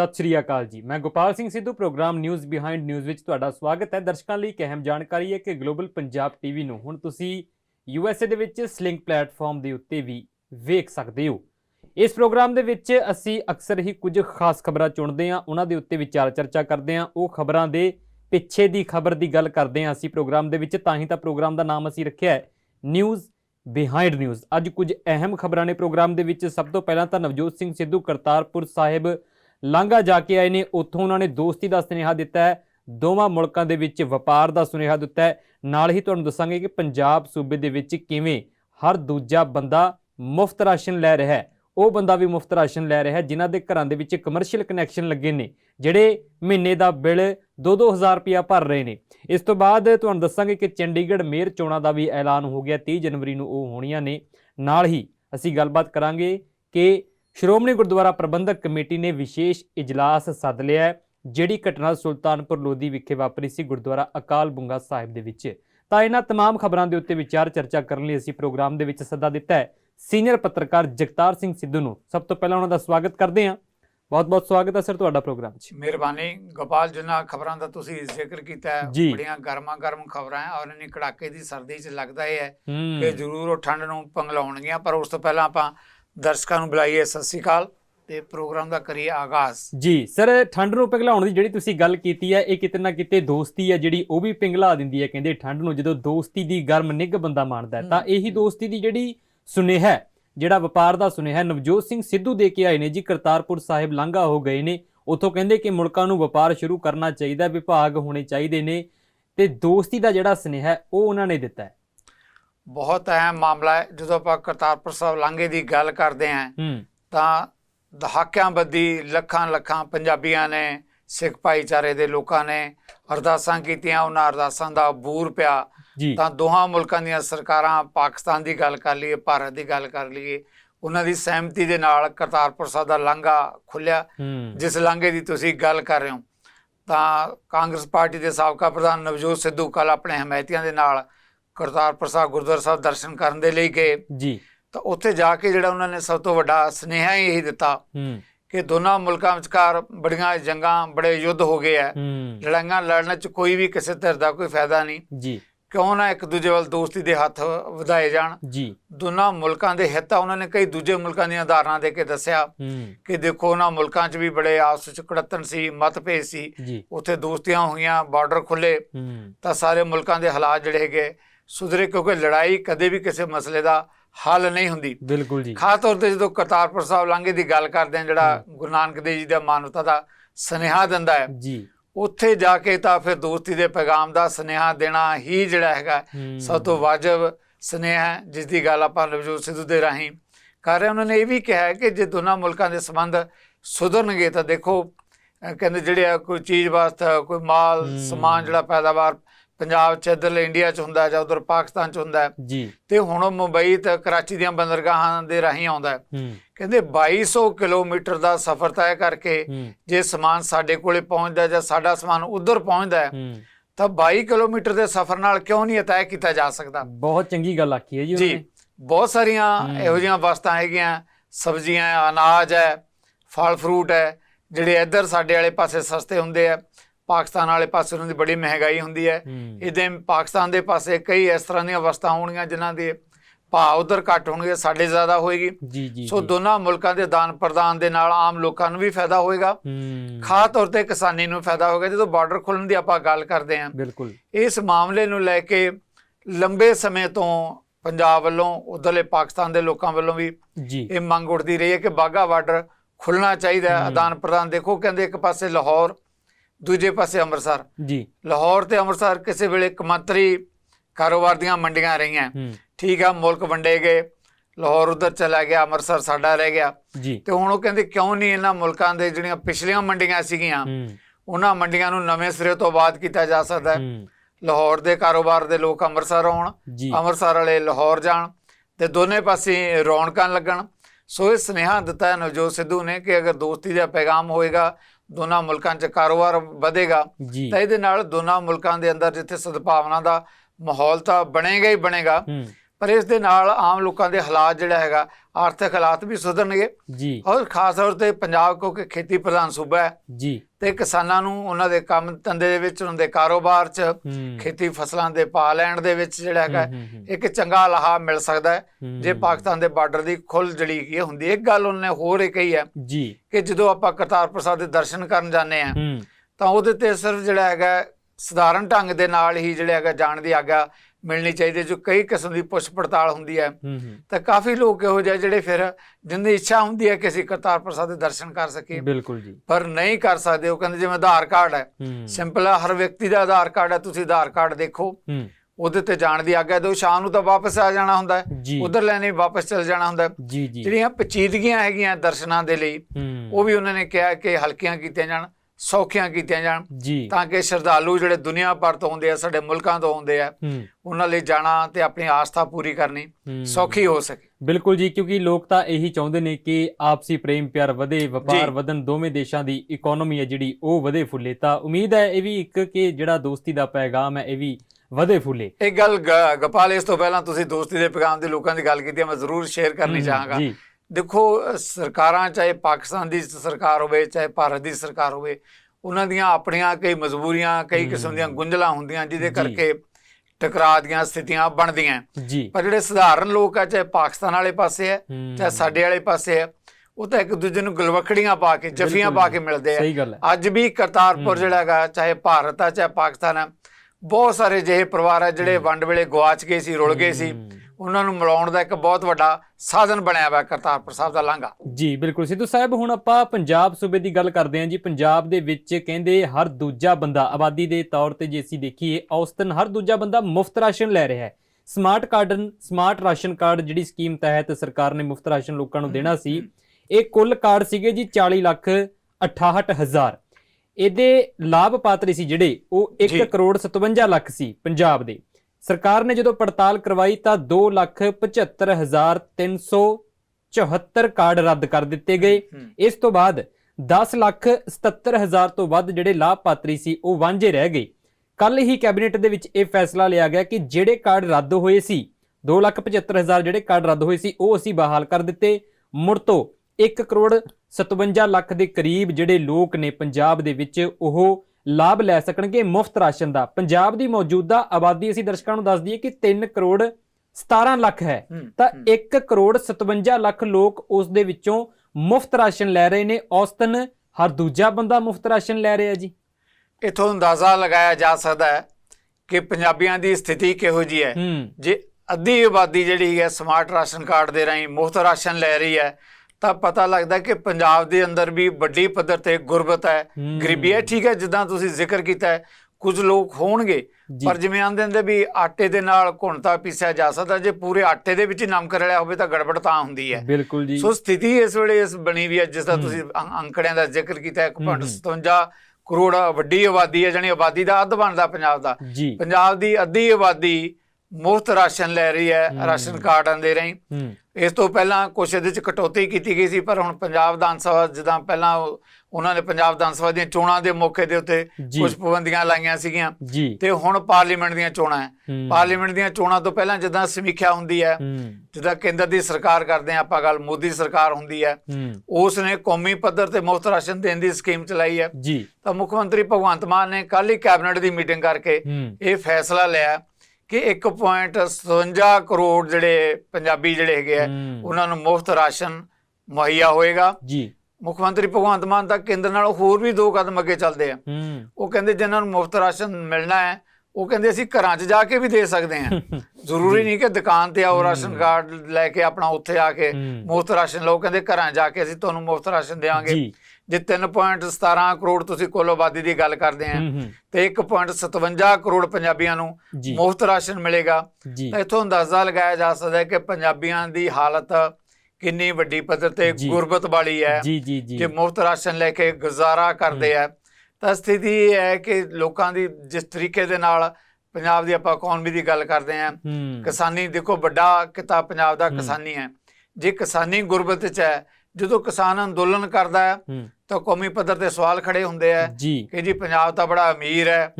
ਸਤਿ ਸ਼੍ਰੀ ਅਕਾਲ ਜੀ। ਮੈਂ Gopal Singh Sidhu, program news behind news ਵਿੱਚ ਤੁਹਾਡਾ ਸਵਾਗਤ ਹੈ। ਦਰਸ਼ਕਾਂ ਲਈ ਇੱਕ ਅਹਿਮ ਜਾਣਕਾਰੀ ਹੈ ਕਿ ਗਲੋਬਲ ਪੰਜਾਬ ਟੀਵੀ ਨੂੰ ਹੁਣ ਤੁਸੀਂ ਯੂਐਸਏ ਦੇ ਵਿੱਚ ਸਲਿੰਕ ਪਲੇਟਫਾਰਮ ਦੇ ਉੱਤੇ ਵੀ ਵੇਖ ਸਕਦੇ ਹੋ। ਇਸ ਪ੍ਰੋਗਰਾਮ ਦੇ ਵਿੱਚ ਅਸੀਂ ਅਕਸਰ ਹੀ ਕੁਝ ਖਾਸ ਖਬਰਾਂ ਚੁਣਦੇ ਹਾਂ, ਉਹਨਾਂ ਦੇ ਉੱਤੇ ਵਿਚਾਰ ਚਰਚਾ ਕਰਦੇ ਹਾਂ। ਉਹ ਖਬਰਾਂ ਦੇ ਪਿੱਛੇ ਦੀ ਖਬਰ ਦੀ ਗੱਲ ਕਰਦੇ ਹਾਂ ਅਸੀਂ ਪ੍ਰੋਗਰਾਮ ਦੇ ਵਿੱਚ। ਤਾਂ ਹੀ ਤਾਂ ਪ੍ਰੋਗਰਾਮ ਦਾ ਨਾਮ ਅਸੀਂ ਰੱਖਿਆ ਹੈ ਨਿਊਜ਼ ਬਿਹਾਈਂਡ ਨਿਊਜ਼ ਅੱਜ ਕੁਝ ਅਹਿਮ ਖਬਰਾਂ ਨੇ ਪ੍ਰੋਗਰਾਮ ਦੇ ਵਿੱਚ। ਸਭ ਤੋਂ ਪਹਿਲਾਂ ਤਾਂ ਨਵਜੋਤ ਸਿੰਘ ਸਿੱਧੂ ਕਰਤਾਰਪੁਰ ਸਾਹਿਬ ਲਾਂਘਾ ਜਾ ਕੇ ਆਏ ਨੇ, ਉੱਥੋਂ ਉਹਨਾਂ ਨੇ ਦੋਸਤੀ ਦਾ ਸੁਨੇਹਾ ਦਿੱਤਾ ਹੈ। ਦੋਵਾਂ ਮੁਲਕਾਂ ਦੇ ਵਿੱਚ ਵਪਾਰ ਦਾ ਸੁਨੇਹਾ ਦਿੱਤਾ ਹੈ। ਨਾਲ ਹੀ ਤੁਹਾਨੂੰ ਦੱਸਾਂਗੇ ਕਿ ਪੰਜਾਬ ਸੂਬੇ ਦੇ ਵਿੱਚ ਕਿਵੇਂ ਹਰ ਦੂਜਾ ਬੰਦਾ ਮੁਫਤ ਰਾਸ਼ਨ ਲੈ ਰਿਹਾ ਹੈ। ਉਹ ਬੰਦਾ ਵੀ ਮੁਫਤ ਰਾਸ਼ਨ ਲੈ ਰਿਹਾ ਹੈ, ਜਿਨ੍ਹਾਂ ਦੇ ਘਰਾਂ ਦੇ ਵਿੱਚ ਕਮਰਸ਼ੀਅਲ ਕਨੈਕਸ਼ਨ ਲੱਗੇ ਨੇ, ਜਿਹੜੇ ਮਹੀਨੇ ਦਾ ਬਿੱਲ 2-2000 ਰੁਪਇਆ ਭਰ ਰਹੇ ਨੇ। ਇਸ ਤੋਂ ਬਾਅਦ ਤੁਹਾਨੂੰ ਦੱਸਾਂਗੇ ਕਿ ਚੰਡੀਗੜ੍ਹ ਮੇਅਰ ਚੋਣਾਂ ਦਾ ਵੀ ਐਲਾਨ ਹੋ ਗਿਆ 30 ਜਨਵਰੀ ਨੂੰ ਉਹ ਹੋਣੀਆਂ ਨੇ। ਨਾਲ ਹੀ ਅਸੀਂ ਗੱਲਬਾਤ ਕਰਾਂਗੇ ਕਿ ਸ਼੍ਰੋਮਣੀ ਗੁਰਦੁਆਰਾ ਪ੍ਰਬੰਧਕ ਕਮੇਟੀ ਨੇ ਵਿਸ਼ੇਸ਼ ਇਜਲਾਸ ਸੱਦ ਲਿਆ ਹੈ ਜਿਹੜੀ ਘਟਨਾ ਸੁਲਤਾਨਪੁਰ ਲੋਧੀ ਵਿਖੇ ਵਾਪਰੀ ਸੀ ਗੁਰਦੁਆਰਾ ਅਕਾਲ ਬੁੰਗਾ ਸਾਹਿਬ ਦੇ ਵਿੱਚ ਤਾਂ ਇਹਨਾਂ तमाम ਖਬਰਾਂ ਦੇ ਉੱਤੇ ਵਿਚਾਰ ਚਰਚਾ ਕਰਨ ਲਈ ਅਸੀਂ ਪ੍ਰੋਗਰਾਮ ਦੇ ਵਿੱਚ ਸੱਦਾ ਦਿੱਤਾ ਹੈ ਸੀਨੀਅਰ ਪੱਤਰਕਾਰ ਜਗਤਾਰ ਸਿੰਘ ਸਿੱਧੂ ਨੂੰ ਸਭ ਤੋਂ ਪਹਿਲਾਂ ਉਹਨਾਂ ਦਾ ਸਵਾਗਤ ਕਰਦੇ ਹਾਂ ਬਹੁਤ-ਬਹੁਤ ਸਵਾਗਤ ਹੈ ਸਰ ਤੁਹਾਡਾ ਪ੍ਰੋਗਰਾਮ 'ਚ ਮਿਹਰਬਾਨੀ ਗੋਪਾਲ ਜਿੰਨਾ ਖਬਰਾਂ ਦਾ ਤੁਸੀਂ ਜ਼ਿਕਰ ਕੀਤਾ ਹੈ ਜੀ। ਬੜੀਆਂ ਗਰਮਾ ਗਰਮ ਖਬਰਾਂ ਹੈ ਔਰ ਇਨੀ ਕੜਾਕੇ ਦੀ ਸਰਦੀ 'ਚ ਲੱਗਦਾ ਇਹ ਹੈ ਹੂੰ ਕਿ ਜ਼ਰੂਰ ਉਹ ਠੰਡ ਨੂੰ ਪੰਗਲਾਉਣਗੀਆਂ ਪਰ ਉਸ ਤੋਂ ਪਹਿਲਾਂ ਆਪਾਂ ਦਰਸ਼ਕਾਂ ਨੂੰ ਬੁਲਾਈਏ ਸਤਿ ਸ਼੍ਰੀ ਅਕਾਲ ਤੇ ਪ੍ਰੋਗਰਾਮ ਦਾ ਕਰੀਏ ਆਗਾਜ਼। ਜੀ ਸਰ ਠੰਡ ਨੂੰ ਪਿਘਲਾਉਣ ਦੀ ਜਿਹੜੀ ਤੁਸੀਂ ਗੱਲ ਕੀਤੀ ਹੈ ਇਹ ਕਿਤੇ ਨਾ ਕਿਤੇ ਦੋਸਤੀ ਹੈ ਜਿਹੜੀ ਉਹ ਵੀ ਪਿਘਲਾ ਦਿੰਦੀ ਹੈ। ਕਹਿੰਦੇ ਠੰਡ ਨੂੰ ਜਦੋਂ ਦੋਸਤੀ ਦੀ ਗਰਮ ਨਿੱਘ ਬੰਦਾ ਮਾਣਦਾ ਤਾਂ। ਇਹੀ ਦੋਸਤੀ ਦੀ ਜਿਹੜੀ ਸੁਨੇਹਾ ਜਿਹੜਾ ਵਪਾਰ ਦਾ ਸੁਨੇਹਾ ਨਵਜੋਤ ਸਿੰਘ ਸਿੱਧੂ ਦੇ ਕੇ ਆਏ ਨੇ ਜੀ ਕਰਤਾਰਪੁਰ ਸਾਹਿਬ ਲਾਂਘਾ ਹੋ ਗਏ ਨੇ। ਉਥੋਂ ਕਹਿੰਦੇ ਕਿ ਮੁਲਕਾਂ ਨੂੰ ਵਪਾਰ ਸ਼ੁਰੂ ਕਰਨਾ ਚਾਹੀਦਾ ਵਿਭਾਗ ਹੋਣੇ ਚਾਹੀਦੇ ਨੇ ਤੇ ਦੋਸਤੀ ਦਾ ਜਿਹੜਾ ਸੁਨੇਹਾ ਉਹ ਉਹਨਾਂ ਨੇ ਦਿੱਤਾ ਹੈ। ਬਹੁਤ ਅਹਿਮ ਮਾਮਲਾ ਹੈ। ਜਦੋਂ ਆਪਾਂ ਕਰਤਾਰਪੁਰ ਸਾਹਿਬ ਲਾਂਘੇ ਦੀ ਗੱਲ ਕਰਦੇ ਹਾਂ ਤਾਂ ਦਹਾਕਿਆਂ ਬੱਦੀ ਲੱਖਾਂ ਲੱਖਾਂ ਪੰਜਾਬੀਆਂ ਨੇ ਸਿੱਖ ਭਾਈਚਾਰੇ ਦੇ ਲੋਕਾਂ ਨੇ ਅਰਦਾਸਾਂ ਕੀਤੀਆਂ। ਉਹਨਾਂ ਅਰਦਾਸਾਂ ਦਾ ਬੂਰ ਪਿਆ। ਤਾਂ ਦੋਹਾਂ ਮੁਲਕਾਂ ਦੀਆਂ ਸਰਕਾਰਾਂ ਪਾਕਿਸਤਾਨ ਦੀ ਗੱਲ ਕਰ ਲਈਏ ਭਾਰਤ ਦੀ ਗੱਲ ਕਰ ਲਈਏ ਉਹਨਾਂ ਦੀ ਸਹਿਮਤੀ ਦੇ ਨਾਲ ਕਰਤਾਰਪੁਰ ਸਾਹਿਬ ਦਾ ਲਾਂਘਾ ਖੁੱਲਿਆ ਜਿਸ ਲਾਂਘੇ ਦੀ ਤੁਸੀਂ ਗੱਲ ਕਰ ਰਹੇ ਹੋ ਤਾਂ ਕਾਂਗਰਸ ਪਾਰਟੀ ਦੇ ਸਾਬਕਾ ਪ੍ਰਧਾਨ ਨਵਜੋਤ ਸਿੱਧੂ ਕੱਲ ਆਪਣੇ ਹਮਾਇਤੀਆਂ ਦੇ ਨਾਲ ਕਰਤਾਰਪੁਰ ਸਾਹਿਬ ਗੁਰਦੁਆਰਾ ਸਾਹਿਬ ਦਰਸ਼ਨ ਕਰਨ ਦੇ ਲਈ ਗਏ। ਜੀ। ਤਾਂ ਉੱਥੇ ਜਾ ਕੇ ਜਿਹੜਾ ਉਹਨਾਂ ਨੇ ਸਭ ਤੋਂ ਵੱਡਾ ਸੁਨੇਹਾ ਹੀ ਇਹੀ ਦਿੱਤਾ ਕਿ ਦੋਨਾਂ ਮੁਲਕਾਂ ਵਿਚਕਾਰ ਬੜੀਆਂ ਜੰਗਾਂ ਬੜੇ ਯੁੱਧ ਹੋ ਗਏ ਆ ਲੜਾਈਆਂ ਲੜਨ ਚ ਕੋਈ ਵੀ ਕਿਸੇ ਧਿਰ ਦਾ ਕੋਈ ਫਾਇਦਾ ਨਹੀਂ। ਜੀ। ਕਿਉਂ ਨਾ ਇੱਕ ਦੂਜੇ ਵੱਲ ਦੋਸਤੀ ਦੇ ਹੱਥ ਵਧਾਏ ਜਾਣ। ਜੀ। ਦੋਨਾਂ ਮੁਲਕਾਂ ਦੇ ਹਿੱਤ ਆ ਉਹਨਾਂ ਨੇ ਕਈ ਦੂਜੇ ਮੁਲਕਾਂ ਦੀਆਂ ਉਦਾਹਰਨਾਂ ਦੇ ਕੇ ਦੱਸਿਆ ਕਿ ਦੇਖੋ ਉਹਨਾਂ ਮੁਲਕਾਂ 'ਚ ਵੀ ਬੜੇ ਆਪਸ ਵਿੱਚ ਕੜੱਤਣ ਸੀ ਮਤਭੇਦ ਸੀ। ਉੱਥੇ ਦੋਸਤੀਆਂ ਹੋਈਆਂ ਬਾਰਡਰ ਖੁੱਲੇ ਤਾਂ ਸਾਰੇ ਮੁਲਕਾਂ ਦੇ ਹਾਲਾਤ ਜਿਹੜੇ ਹੈਗੇ ਸੁਧਰੇ ਕਿਉਂਕਿ ਲੜਾਈ ਕਦੇ ਵੀ ਕਿਸੇ ਮਸਲੇ ਦਾ ਹੱਲ ਨਹੀਂ ਹੁੰਦੀ। ਬਿਲਕੁਲ ਜੀ। ਖਾਸ ਤੌਰ ਤੇ ਜਦੋਂ ਕਰਤਾਰਪੁਰ ਸਾਹਿਬ ਲਾਂਘੇ ਦੀ ਗੱਲ ਕਰਦੇ ਹਾਂ ਜਿਹੜਾ ਗੁਰੂ ਨਾਨਕ ਦੇਵ ਜੀ ਦਾ ਮਾਨਵਤਾ ਦਾ ਸੁਨੇਹਾ ਦਿੰਦਾ ਹੈ ਜੀ। ਉੱਥੇ ਜਾ ਕੇ ਤਾਂ ਫਿਰ ਦੋਸਤੀ ਦੇ ਪੈਗਾਮ ਦਾ ਸੁਨੇਹਾ ਦੇਣਾ ਹੀ ਜਿਹੜਾ ਹੈਗਾ ਸਭ ਤੋਂ ਵਾਜਬ ਸੁਨੇਹਾ ਹੈ ਜਿਸ ਦੀ ਗੱਲ ਆਪਾਂ ਨਵਜੋਤ ਸਿੱਧੂ ਦੇ ਰਾਹੀਂ ਕਰ ਰਹੇ ਉਹਨਾਂ ਨੇ ਇਹ ਵੀ ਕਿਹਾ ਕਿ ਜੇ ਦੋਨਾਂ ਮੁਲਕਾਂ ਦੇ ਸੰਬੰਧ ਸੁਧਰਨਗੇ ਤਾਂ ਦੇਖੋ ਕਹਿੰਦੇ ਜਿਹੜੇ ਆ ਕੋਈ ਚੀਜ਼ ਵਾਸਤੇ ਕੋਈ ਮਾਲ। ਸਮਾਨ ਜਿਹੜਾ ਪੈਦਾਵਾਰ ਪੰਜਾਬ ਚ ਇੱਧਰ ਇੰਡੀਆ ਚ ਹੁੰਦਾ ਜਾਂ ਉਧਰ ਪਾਕਿਸਤਾਨ ਚ ਹੁੰਦਾ ਜੀ। ਤੇ ਹੁਣ ਉਹ ਮੁੰਬਈ ਤੇ ਕਰਾਚੀ ਦੀਆਂ ਬੰਦਰਗਾਹਾਂ ਦੇ ਰਾਹੀਂ ਆਉਂਦਾ ਕਹਿੰਦੇ 2200 ਕਿਲੋਮੀਟਰ ਦਾ ਸਫ਼ਰ ਤੈਅ ਕਰਕੇ ਜੇ ਸਮਾਨ ਸਾਡੇ ਕੋਲੇ ਪਹੁੰਚਦਾ ਜਾਂ ਸਾਡਾ ਸਮਾਨ ਉਧਰ ਪਹੁੰਚਦਾ ਤਾਂ 22 ਕਿਲੋਮੀਟਰ ਦੇ ਸਫ਼ਰ ਨਾਲ ਕਿਉਂ ਨਹੀਂ ਤੈਅ ਕੀਤਾ ਜਾ ਸਕਦਾ? ਬਹੁਤ ਚੰਗੀ ਗੱਲ ਆਖੀ ਹੈ ਜੀ ਉਹਨਾਂ। ਬਹੁਤ ਸਾਰੀਆਂ। ਇਹੋ ਜਿਹੀਆਂ ਵਸਤਾਂ ਹੈਗੀਆਂ ਸਬਜ਼ੀਆਂ ਅਨਾਜ ਹੈ ਫਲ ਫਰੂਟ ਹੈ ਜਿਹੜੇ ਇੱਧਰ ਸਾਡੇ ਵਾਲੇ ਪਾਸੇ ਸਸਤੇ ਹੁੰਦੇ ਆ ਪਾਕਿਸਤਾਨ ਵਾਲੇ ਪਾਸੇ ਉਹਨਾਂ ਦੀ ਬੜੀ ਮਹਿੰਗਾਈ ਹੁੰਦੀ ਹੈ। ਇਹਦੇ ਪਾਕਿਸਤਾਨ ਦੇ ਪਾਸੇ ਕਈ ਇਸ ਤਰ੍ਹਾਂ ਦੀਆਂ ਵਸਤਾਂ ਹੋਣਗੀਆਂ ਜਿਨ੍ਹਾਂ ਦੇ ਭਾਅ ਉਧਰ ਘੱਟ ਹੋਣਗੇ ਸਾਡੇ ਜ਼ਿਆਦਾ ਹੋਏਗੀ। ਸੋ। ਦੋਨਾਂ ਮੁਲਕਾਂ ਦੇ ਦਾਨ ਪ੍ਰਦਾਨ ਦੇ ਨਾਲ ਆਮ ਲੋਕਾਂ ਨੂੰ ਵੀ ਫਾਇਦਾ ਹੋਏਗਾ। ਖਾਸ ਤੌਰ ਤੇ ਕਿਸਾਨੀ ਨੂੰ ਫਾਇਦਾ ਹੋਏਗਾ। ਜਦੋਂ ਬਾਰਡਰ ਖੁੱਲਣ ਦੀ ਆਪਾਂ ਗੱਲ ਕਰਦੇ ਹਾਂ ਬਿਲਕੁਲ। ਇਸ ਮਾਮਲੇ ਨੂੰ ਲੈ ਕੇ ਲੰਬੇ ਸਮੇਂ ਤੋਂ ਪੰਜਾਬ ਵੱਲੋਂ ਉਧਰਲੇ ਪਾਕਿਸਤਾਨ ਦੇ ਲੋਕਾਂ ਵੱਲੋਂ ਵੀ ਇਹ ਮੰਗ ਉੱਠਦੀ ਰਹੀ ਹੈ ਕਿ ਬਾਗਾ ਬਾਰਡਰ ਖੁੱਲਣਾ ਚਾਹੀਦਾ ਹੈ। ਆਦਾਨ ਪ੍ਰਦਾਨ ਦੇਖੋ ਕਹਿੰਦੇ ਇੱਕ ਪਾਸੇ ਲਾਹੌਰ ਦੂਜੇ ਪਾਸੇ ਅੰਮ੍ਰਿਤਸਰ। ਜੀ। ਲਾਹੌਰ ਤੇ ਅੰਮ੍ਰਿਤਸਰ ਕਿਸੇ ਵੇਲੇ ਕਮਾਤਰੀ ਕਾਰੋਬਾਰ ਦੀਆਂ ਮੰਡੀਆਂ ਰਹੀਆਂ। ਠੀਕ ਆ ਮੁਲਕ ਵੰਡੇ ਗਏ। ਲਾਹੌਰ ਉਧਰ ਚਲਾ ਗਿਆ ਅੰਮ੍ਰਿਤਸਰ ਸਾਡਾ ਰਹਿ ਗਿਆ। ਤੇ ਹੁਣ ਉਹ ਕਹਿੰਦੇ ਕਿਉਂ ਨਹੀਂ ਇਹਨਾਂ ਮੁਲਕਾਂ ਦੇ ਜਿਹੜੀਆਂ ਪਿਛਲੀਆਂ ਮੰਡੀਆਂ ਸੀਗੀਆਂ ਉਹਨਾਂ ਮੰਡੀਆਂ ਨੂੰ ਨਵੇਂ ਸਿਰੇ ਤੋਂ ਆਬਾਦ ਕੀਤਾ ਜਾ ਸਕਦਾ ਹੈ। ਲਾਹੌਰ ਦੇ ਕਾਰੋਬਾਰ ਦੇ ਲੋਕ ਅੰਮ੍ਰਿਤਸਰ ਆਉਣ ਅੰਮ੍ਰਿਤਸਰ ਵਾਲੇ ਲਾਹੌਰ ਜਾਣ ਤੇ ਦੋਨੇ ਪਾਸੇ ਰੌਣਕਾਂ ਲੱਗਣ। ਸੋ ਇਹ ਸੁਨੇਹਾ ਦਿੱਤਾ ਨਵਜੋਤ ਸਿੱਧੂ ਨੇ ਕਿ ਅਗਰ ਦੋਸਤੀ ਦਾ ਪੈਗਾਮ ਹੋਏਗਾ ਦੋਨਾਂ ਮੁਲਕਾਂ 'ਚ ਕਾਰੋਬਾਰ ਵਧੇਗਾ ਤਾਂ ਇਹਦੇ ਨਾਲ ਦੋਨਾਂ ਮੁਲਕਾਂ ਦੇ ਅੰਦਰ ਜਿੱਥੇ ਸਦਭਾਵਨਾ ਦਾ ਮਾਹੌਲ ਤਾਂ ਬਣੇਗਾ ਹੀ ਬਣੇਗਾ। ਪਰ ਇਸ ਦੇ ਨਾਲ ਆਮ ਲੋਕਾਂ ਦੇ ਹਾਲਾਤ ਜਿਹੜਾ ਹੈਗਾ ਆਰਥਿਕ ਹਾਲਾਤ ਵੀ ਸੁਧਰਨਗੇ। ਜੀ। ਔਰ ਖਾਸ ਤੌਰ ਤੇ ਪੰਜਾਬ ਕਿਉਂਕਿ ਖੇਤੀ ਪ੍ਰਧਾਨ ਸੂਬਾ ਹੈ। ਜੀ। ਤੇ ਕਿਸਾਨਾਂ ਨੂੰ ਉਹਨਾਂ ਦੇ ਕੰਮ ਧੰਦੇ ਦੇ ਵਿੱਚ ਉਹਨਾਂ ਦੇ ਕਾਰੋਬਾਰ 'ਚ ਖੇਤੀ ਫਸਲਾਂ ਦੇ ਭਾਅ ਲੈਣ ਦੇ ਵਿੱਚ ਜਿਹੜਾ ਹੈਗਾ ਇੱਕ ਚੰਗਾ ਲਾਹਾ ਮਿਲ ਸਕਦਾ ਹੈ। ਜੇ ਪਾਕਿਸਤਾਨ ਦੇ ਬਾਰਡਰ ਦੀ ਖੁੱਲ ਜੜੀ ਕੀ ਹੁੰਦੀ। ਇੱਕ ਗੱਲ ਉਹਨੇ ਹੋਰ ਇਹ ਕਹੀ ਹੈ ਜੀ। ਕਿ ਜਦੋਂ ਆਪਾਂ ਕਰਤਾਰਪੁਰ ਸਾਹਿਬ ਦੇ ਦਰਸ਼ਨ ਕਰਨ ਜਾਂਦੇ ਆ ਤਾਂ ਉਹਦੇ ਤੇ ਸਿਰਫ ਜਿਹੜਾ ਹੈਗਾ ਸਧਾਰਨ ਢੰਗ ਦੇ ਨਾਲ ਹੀ ਜਿਹੜਾ ਹੈਗਾ ਜਾਣ ਦੀ ਆਗਿਆ ਮਿਲਣੀ ਚਾਹੀਦੀ ਹੈ। ਜੋ ਕਈ ਕਿਸਮ ਦੀ ਪੁੱਛ ਪੜਤਾਲ ਹੁੰਦੀ ਹੈ। ਤਾਂ ਕਾਫੀ ਲੋਕ ਇਹੋ ਜਿਹੇ ਜਿਹੜੇ ਫਿਰ ਜਿੰਦੀ ਇੱਛਾ ਹੁੰਦੀ ਹੈ ਕਿ ਅਸੀਂ ਕਰਤਾਰਪੁਰ ਸਾਹਿਬ ਦੇ ਦਰਸ਼ਨ ਕਰ ਸਕੀਏ। ਬਿਲਕੁਲ ਜੀ। ਪਰ ਨਹੀਂ ਕਰ ਸਕਦੇ ਉਹ ਕਹਿੰਦੇ ਜਿਵੇਂ ਆਧਾਰ ਕਾਰਡ ਹੈ। ਸਿੰਪਲ ਹੈ ਹਰ ਵਿਅਕਤੀ ਦਾ ਆਧਾਰ ਕਾਰਡ ਹੈ ਤੁਸੀਂ ਆਧਾਰ ਕਾਰਡ ਦੇਖੋ। ਉਹਦੇ ਤੇ ਜਾਣ ਦੀ ਆਗਿਆ ਦਿਓ ਸ਼ਾਮ ਨੂੰ ਤਾਂ ਵਾਪਸ ਆ ਜਾਣਾ ਹੁੰਦਾ ਉਧਰ ਲੈਣੇ ਵਾਪਸ ਚਲ ਜਾਣਾ ਹੁੰਦਾ ਜਿਹੜੀਆਂ ਪਚੀਦਗੀਆਂ ਹੈਗੀਆਂ ਦਰਸ਼ਨਾਂ ਦੇ ਲਈ ਉਹ ਵੀ ਉਹਨਾਂ ਨੇ ਕਿਹਾ ਕਿ ਹਲਕੀਆਂ ਕੀਤੀਆਂ ਜਾਣ। ਸੌਖੀਆਂ ਕੀਤੀਆਂ ਜਾਣ। ਜੀ। ਤਾਂ ਕਿ ਸ਼ਰਧਾਲੂ ਜਿਹੜੇ ਦੁਨੀਆ ਭਰ ਤੋਂ ਆਉਂਦੇ ਆ ਸਾਡੇ ਮੁਲਕਾਂ ਤੋਂ ਆਉਂਦੇ ਆ ਉਹਨਾਂ ਲਈ ਜਾਣਾ ਤੇ ਆਪਣੀ ਆਸਥਾ ਪੂਰੀ ਕਰਨੀ। ਸੌਖੀ ਹੋ ਸਕੇ। ਬਿਲਕੁਲ ਜੀ ਕਿਉਂਕਿ ਲੋਕ ਤਾਂ ਇਹੀ ਚਾਹੁੰਦੇ ਨੇ ਕਿ ਆਪਸੀ ਪ੍ਰੇਮ ਪਿਆਰ ਵਧੇ ਵਪਾਰ। ਵਧਣ ਦੋਵੇਂ ਦੇਸ਼ਾਂ ਦੀ ਇਕਨੋਮੀ ਹੈ ਜਿਹੜੀ ਉਹ ਵਧੇ ਫੁੱਲੇ। ਤਾਂ ਉਮੀਦ ਹੈ ਇਹ ਵੀ ਇੱਕ ਕਿ ਜਿਹੜਾ ਦੋਸਤੀ ਦਾ ਪੈਗਾਮ ਹੈ ਇਹ ਵੀ ਵਧੇ ਫੁੱਲੇ। ਇੱਕ ਗੱਲ ਗੋਪਾਲ ਇਸ ਤੋਂ ਪਹਿਲਾਂ ਤੁਸੀਂ ਦੋਸਤੀ ਦੇ ਪੈਗਾਮ ਦੇ ਲੋਕਾਂ ਦੀ ਗੱਲ ਕੀਤੀ ਹੈ, ਮੈਂ ਜ਼ਰੂਰ ਸ਼ੇਅਰ ਕਰਨੀ ਚਾਹਾਂਗਾ। ਜੀ। ਦੇਖੋ ਸਰਕਾਰਾਂ ਚਾਹੇ ਪਾਕਿਸਤਾਨ ਦੀ ਸਰਕਾਰ ਹੋਵੇ ਚਾਹੇ ਭਾਰਤ ਦੀ ਸਰਕਾਰ ਹੋਵੇ ਉਹਨਾਂ ਦੀਆਂ ਆਪਣੀਆਂ ਕਈ ਮਜਬੂਰੀਆਂ ਕਈ ਕਿਸਮ ਦੀਆਂ। ਗੁੰਝਲਾਂ ਹੁੰਦੀਆਂ ਜਿਹਦੇ। ਕਰਕੇ ਟਕਰਾਅ ਦੀਆਂ ਸਥਿਤੀਆਂ ਬਣਦੀਆਂ ਪਰ ਜਿਹੜੇ ਸਧਾਰਨ ਲੋਕ ਆ ਚਾਹੇ ਪਾਕਿਸਤਾਨ ਵਾਲੇ ਪਾਸੇ ਹੈ। ਚਾਹੇ ਸਾਡੇ ਵਾਲੇ ਪਾਸੇ ਹੈ ਉਹ ਤਾਂ ਇੱਕ ਦੂਜੇ ਨੂੰ ਗਲਵਕੜੀਆਂ ਪਾ ਕੇ ਜਫੀਆਂ ਪਾ ਕੇ ਮਿਲਦੇ ਆ ਅੱਜ ਵੀ ਕਰਤਾਰਪੁਰ। ਜਿਹੜਾ ਹੈਗਾ ਚਾਹੇ ਭਾਰਤ ਆ ਚਾਹੇ ਪਾਕਿਸਤਾਨ ਆ ਬਹੁਤ ਸਾਰੇ ਜਿਹੇ ਪਰਿਵਾਰ ਆ ਜਿਹੜੇ। ਵੰਡ ਵੇਲੇ ਗਵਾਚ ਗਏ ਸੀ ਰੁਲ ਗਏ ਸੀ। ਉਹਨਾਂ ਨੂੰ ਮਿਲਾਉਣ ਦਾ ਇੱਕ ਬਹੁਤ ਵੱਡਾ ਸਾਧਨ ਬਣਿਆ ਹੋਇਆ ਕਰਤਾਰਪੁਰ ਸਾਹਿਬ ਦਾ ਲਾਂਘਾ। ਜੀ ਬਿਲਕੁਲ। ਸਿੱਧੂ ਸਾਹਿਬ ਹੁਣ ਆਪਾਂ ਪੰਜਾਬ ਸੂਬੇ ਦੀ ਗੱਲ ਕਰਦੇ ਹਾਂ ਜੀ। ਪੰਜਾਬ ਦੇ ਵਿੱਚ ਕਹਿੰਦੇ ਹਰ ਦੂਜਾ ਬੰਦਾ ਆਬਾਦੀ ਦੇ ਤੌਰ ਤੇ ਜੇ ਅਸੀਂ ਦੇਖੀਏ ਔਸਤਨ ਹਰ ਦੂਜਾ ਬੰਦਾ ਮੁਫਤ ਰਾਸ਼ਨ ਲੈ ਰਿਹਾ ਹੈ। ਸਮਾਰਟ ਕਾਰਡਨ ਸਮਾਰਟ ਰਾਸ਼ਨ ਕਾਰਡ ਜਿਹੜੀ ਸਕੀਮ ਤਹਿਤ ਸਰਕਾਰ ਨੇ ਮੁਫਤ ਰਾਸ਼ਨ ਲੋਕਾਂ ਨੂੰ ਦੇਣਾ ਸੀ ਇਹ ਕੁੱਲ ਕਾਰਡ ਸੀਗੇ ਜੀ 40 ਲੱਖ 68 ਹਜ਼ਾਰ। ਇਹਦੇ ਲਾਭ ਪਾਤਰੀ ਸੀ ਜਿਹੜੇ ਉਹ 1 ਜੀ। ਕਰੋੜ 57 ਲੱਖ ਸੀ ਪੰਜਾਬ ਦੇ। ਸਰਕਾਰ ਨੇ ਜਦੋਂ ਪੜਤਾਲ ਕਰਵਾਈ ਤਾਂ 2 ਲੱਖ 75 ਹਜ਼ਾਰ 374 ਕਾਰਡ ਰੱਦ ਕਰ ਦਿੱਤੇ ਗਏ। ਇਸ ਤੋਂ ਬਾਅਦ 10 ਲੱਖ 77 ਹਜ਼ਾਰ ਤੋਂ ਵੱਧ ਜਿਹੜੇ ਲਾਭਪਾਤਰੀ ਸੀ ਉਹ ਵਾਂਝੇ ਰਹਿ ਗਏ। ਕੱਲ ਹੀ ਕੈਬਨਿਟ ਦੇ ਵਿੱਚ ਇਹ ਫੈਸਲਾ ਲਿਆ ਗਿਆ ਕਿ ਜਿਹੜੇ ਕਾਰਡ ਰੱਦ ਹੋਏ ਸੀ 2 ਲੱਖ 75 ਹਜ਼ਾਰ ਜਿਹੜੇ ਕਾਰਡ ਰੱਦ ਹੋਏ ਸੀ ਉਹ ਅਸੀਂ ਬਹਾਲ ਕਰ ਦਿੱਤੇ। ਮੁੜ ਤੋਂ 1 ਕਰੋੜ 57 ਲੱਖ ਦੇ ਕਰੀਬ ਜਿਹੜੇ ਲੋਕ ਨੇ ਪੰਜਾਬ ਦੇ ਵਿੱਚ ਉਹ ਲਾਭ ਲੈ ਸਕਣਗੇ ਮੁਫਤ ਰਾਸ਼ਨ ਦਾ। ਪੰਜਾਬ ਦੀ ਮੌਜੂਦਾ ਆਬਾਦੀ ਅਸੀਂ ਦਰਸ਼ਕਾਂ ਨੂੰ ਦੱਸ ਦਈਏ ਕਿ 3 ਕਰੋੜ 17 ਲੱਖ ਹੈ। ਤਾਂ ਹੂੰ। 1 ਕਰੋੜ 57 ਲੱਖ ਲੋਕ ਉਸ ਦੇ ਵਿੱਚੋਂ ਮੁਫਤ ਰਾਸ਼ਨ ਲੈ ਰਹੇ ਨੇ। ਔਸਤਨ ਹਰ ਦੂਜਾ ਬੰਦਾ ਮੁਫਤ ਰਾਸ਼ਨ ਲੈ ਰਿਹਾ ਜੀ। ਇਥੋਂ ਅੰਦਾਜ਼ਾ ਲਗਾਇਆ ਜਾ ਸਕਦਾ ਹੈ ਕਿ ਪੰਜਾਬੀਆਂ ਦੀ ਸਥਿਤੀ ਕਿਹੋ ਜੀ ਹੂੰ। ਜੇ ਅੱਧੀ ਆਬਾਦੀ ਜਿਹੜੀ ਹੈ ਸਮਾਰਟ ਰਾਸ਼ਨ ਕਾਰਡ ਦੇ ਰਾਹੀਂ ਮੁਫਤ ਰਾਸ਼ਨ ਲੈ ਰਹੀ ਹੈ ਤਾਂ ਪਤਾ ਲੱਗਦਾ ਕਿ ਪੰਜਾਬ ਦੇ ਅੰਦਰ ਵੀ ਵੱਡੀ ਪੱਧਰ ਤੇ ਗੁਰਬਤ ਹੈ। ਗਰੀਬੀ ਹੈ ਠੀਕ ਹੈ ਜਿੱਦਾਂ ਤੁਸੀਂ ਜ਼ਿਕਰ ਕੀਤਾ ਹੈ ਕੁਝ ਲੋਕ ਹੋਣਗੇ। ਪਰ ਜਿਵੇਂ ਆਂਦੇ ਹੁੰਦੇ ਵੀ ਆਟੇ ਦੇ ਨਾਲ ਘੁਣਤਾ ਪੀਸਿਆ ਜਾ ਸਕਦਾ ਜੇ ਪੂਰੇ ਆਟੇ ਦੇ ਵਿੱਚ ਨਮਕ ਰਲਿਆ ਹੋਵੇ ਤਾਂ ਗੜਬੜ ਤਾਂ ਹੁੰਦੀ ਹੈ ਬਿਲਕੁਲ ਜੀ ਸੋ ਸਥਿਤੀ ਇਸ ਵੇਲੇ ਇਸ ਬਣੀ ਵੀ ਹੈ ਜਿਸ ਦਾ। ਤੁਸੀਂ ਅੰਕੜਿਆਂ ਦਾ ਜ਼ਿਕਰ ਕੀਤਾ ਹੂੰ, ਹੂੰ। 1.57 ਕਰੋੜ ਵੱਡੀ ਆਬਾਦੀ ਹੈ ਜਾਣੀ ਆਬਾਦੀ ਦਾ ਅੱਧ ਬਣਦਾ ਪੰਜਾਬ ਦਾ ਪੰਜਾਬ ਦੀ ਅੱਧੀ ਆਬਾਦੀ ਮੁਫਤ ਰਾਸ਼ਨ ਲੈ ਰਹੀ ਹੈ। ਰਾਸ਼ਨ ਕਾਰਡਾਂ ਦੇ ਰਹੀ। ਇਸ ਤੋਂ ਪਹਿਲਾਂ ਕੁਛ ਇਹਦੇ ਚ ਕਟੌਤੀ ਕੀਤੀ ਗਈ ਸੀ ਪਰ ਹੁਣ ਪੰਜਾਬ ਵਿਧਾਨ ਸਭਾ ਜਿੱਦਾਂ ਪਹਿਲਾਂ ਉਹ- ਉਹਨਾਂ ਨੇ ਪੰਜਾਬ ਵਿਧਾਨ ਸਭਾ ਦੀਆਂ ਚੋਣਾਂ ਦੇ ਮੌਕੇ ਦੇ ਉੱਤੇ। ਕੁਝ ਪਾਬੰਦੀਆਂ ਲਾਈਆਂ ਸੀਗੀਆਂ ਤੇ ਹੁਣ ਪਾਰਲੀਮੈਂਟ ਦੀਆਂ ਚੋਣਾਂ ਹੈ। ਪਾਰਲੀਮੈਂਟ ਦੀਆਂ ਚੋਣਾਂ ਤੋਂ ਪਹਿਲਾਂ ਜਿੱਦਾਂ ਸਮੀਖਿਆ ਹੁੰਦੀ ਹੈ ਜਿੱਦਾਂ ਕੇਂਦਰ ਦੀ ਸਰਕਾਰ ਕਰਦੇ ਆ ਆਪਾਂ ਗੱਲ ਮੋਦੀ ਸਰਕਾਰ ਹੁੰਦੀ ਹੈ ਉਸ ਨੇ ਕੌਮੀ ਪੱਧਰ ਤੇ ਮੁਫਤ ਰਾਸ਼ਨ ਦੇਣ ਦੀ ਸਕੀਮ ਚਲਾਈ ਹੈ। ਤਾਂ ਮੁੱਖ ਮੰਤਰੀ ਭਗਵੰਤ ਮਾਨ ਨੇ ਕੱਲ ਹੀ ਕੈਬਨਿਟ ਦੀ ਮੀਟਿੰਗ ਕਰਕੇ ਇਹ ਫੈਸਲਾ ਲਿਆ ਕਿ 1.57 ਕਰੋੜ ਜਿਹੜੇ ਪੰਜਾਬੀ ਜਿਹੜੇ ਹੈਗੇ ਆ। ਉਹਨਾਂ ਨੂੰ ਮੁਫਤ ਰਾਸ਼ਨ ਮੁਹੱਈਆ ਹੋਏਗਾ। ਜੀ। ਮੁੱਖ ਮੰਤਰੀ ਭਗਵੰਤ ਮਾਨ ਤਾਂ ਕੇਂਦਰ ਨਾਲ ਹੋਰ ਵੀ ਦੋ ਕਦਮ ਅੱਗੇ ਚੱਲਦੇ ਆ। ਉਹ ਕਹਿੰਦੇ ਜਿਨ੍ਹਾਂ ਨੂੰ ਮੁਫਤ ਰਾਸ਼ਨ ਮਿਲਣਾ ਹੈ ਉਹ ਕਹਿੰਦੇ ਅਸੀਂ ਘਰਾਂ 'ਚ ਜਾ ਕੇ ਵੀ ਦੇ ਸਕਦੇ ਹਾਂ। ਜ਼ਰੂਰੀ ਨਹੀਂ ਕਿ ਦੁਕਾਨ ਤੇ ਆਓ ਰਾਸ਼ਨ ਕਾਰਡ ਲੈ ਕੇ ਆਪਣਾ ਉੱਥੇ ਆ ਕੇ। ਮੁਫਤ ਰਾਸ਼ਨ ਲਓ। ਕਹਿੰਦੇ ਘਰਾਂ ਜਾ ਕੇ ਅਸੀਂ ਤੁਹਾਨੂੰ ਮੁਫਤ ਰਾਸ਼ਨ ਦੇਵਾਂਗੇ। ਜੀ ਜੇ 3.17 ਕਰੋੜ ਤੁਸੀਂ ਕੁੱਲ ਆਬਾਦੀ ਦੀ ਗੱਲ ਕਰਦੇ ਆ ਤੇ 1.57 ਕਰੋੜ ਪੰਜਾਬੀਆਂ ਨੂੰ ਮੁਫਤ ਰਾਸ਼ਨ ਮਿਲੇਗਾ। ਤਾਂ ਇਥੋਂ ਅੰਦਾਜ਼ਾ ਲਗਾਇਆ ਜਾ ਸਕਦਾ ਹੈ ਕਿ ਪੰਜਾਬੀਆਂ ਦੀ ਹਾਲਤ ਕਿੰਨੀ ਵੱਡੀ ਪੱਧਰ ਤੇ। ਗੁਰਬਤ ਵਾਲੀ ਹੈ ਕਿ ਮੁਫਤ ਰਾਸ਼ਨ ਲੈ ਕੇ ਗੁਜ਼ਾਰਾ ਕਰਦੇ ਆ। ਤਾਂ ਸਥਿਤੀ ਇਹ ਹੈ ਕਿ ਲੋਕਾਂ ਦੀ ਜਿਸ ਤਰੀਕੇ ਦੇ ਨਾਲ ਪੰਜਾਬ ਦੀ ਆਪਾਂ ਇਕਨੋਮੀ ਦੀ ਗੱਲ ਕਰਦੇ ਆ ਕਿਸਾਨੀ ਦੇਖੋ ਵੱਡਾ ਕਿੱਤਾ ਪੰਜਾਬ ਦਾ। ਕਿਸਾਨੀ ਹੈ। ਜੇ ਕਿਸਾਨੀ ਗੁਰਬਤ ਚ ਹੈ ਜਦੋਂ ਕਿਸਾਨ ਅੰਦੋਲਨ ਕਰਦਾ ਹੈ ਤਾਂ ਕੌਮੀ ਪੱਧਰ ਤੇ ਸਵਾਲ ਖੜੇ ਹੁੰਦੇ ਆ ਕਿ ਜੀ ਪੰਜਾਬ ਤਾਂ ਬੜਾ ਅਮੀਰ ਹੈ।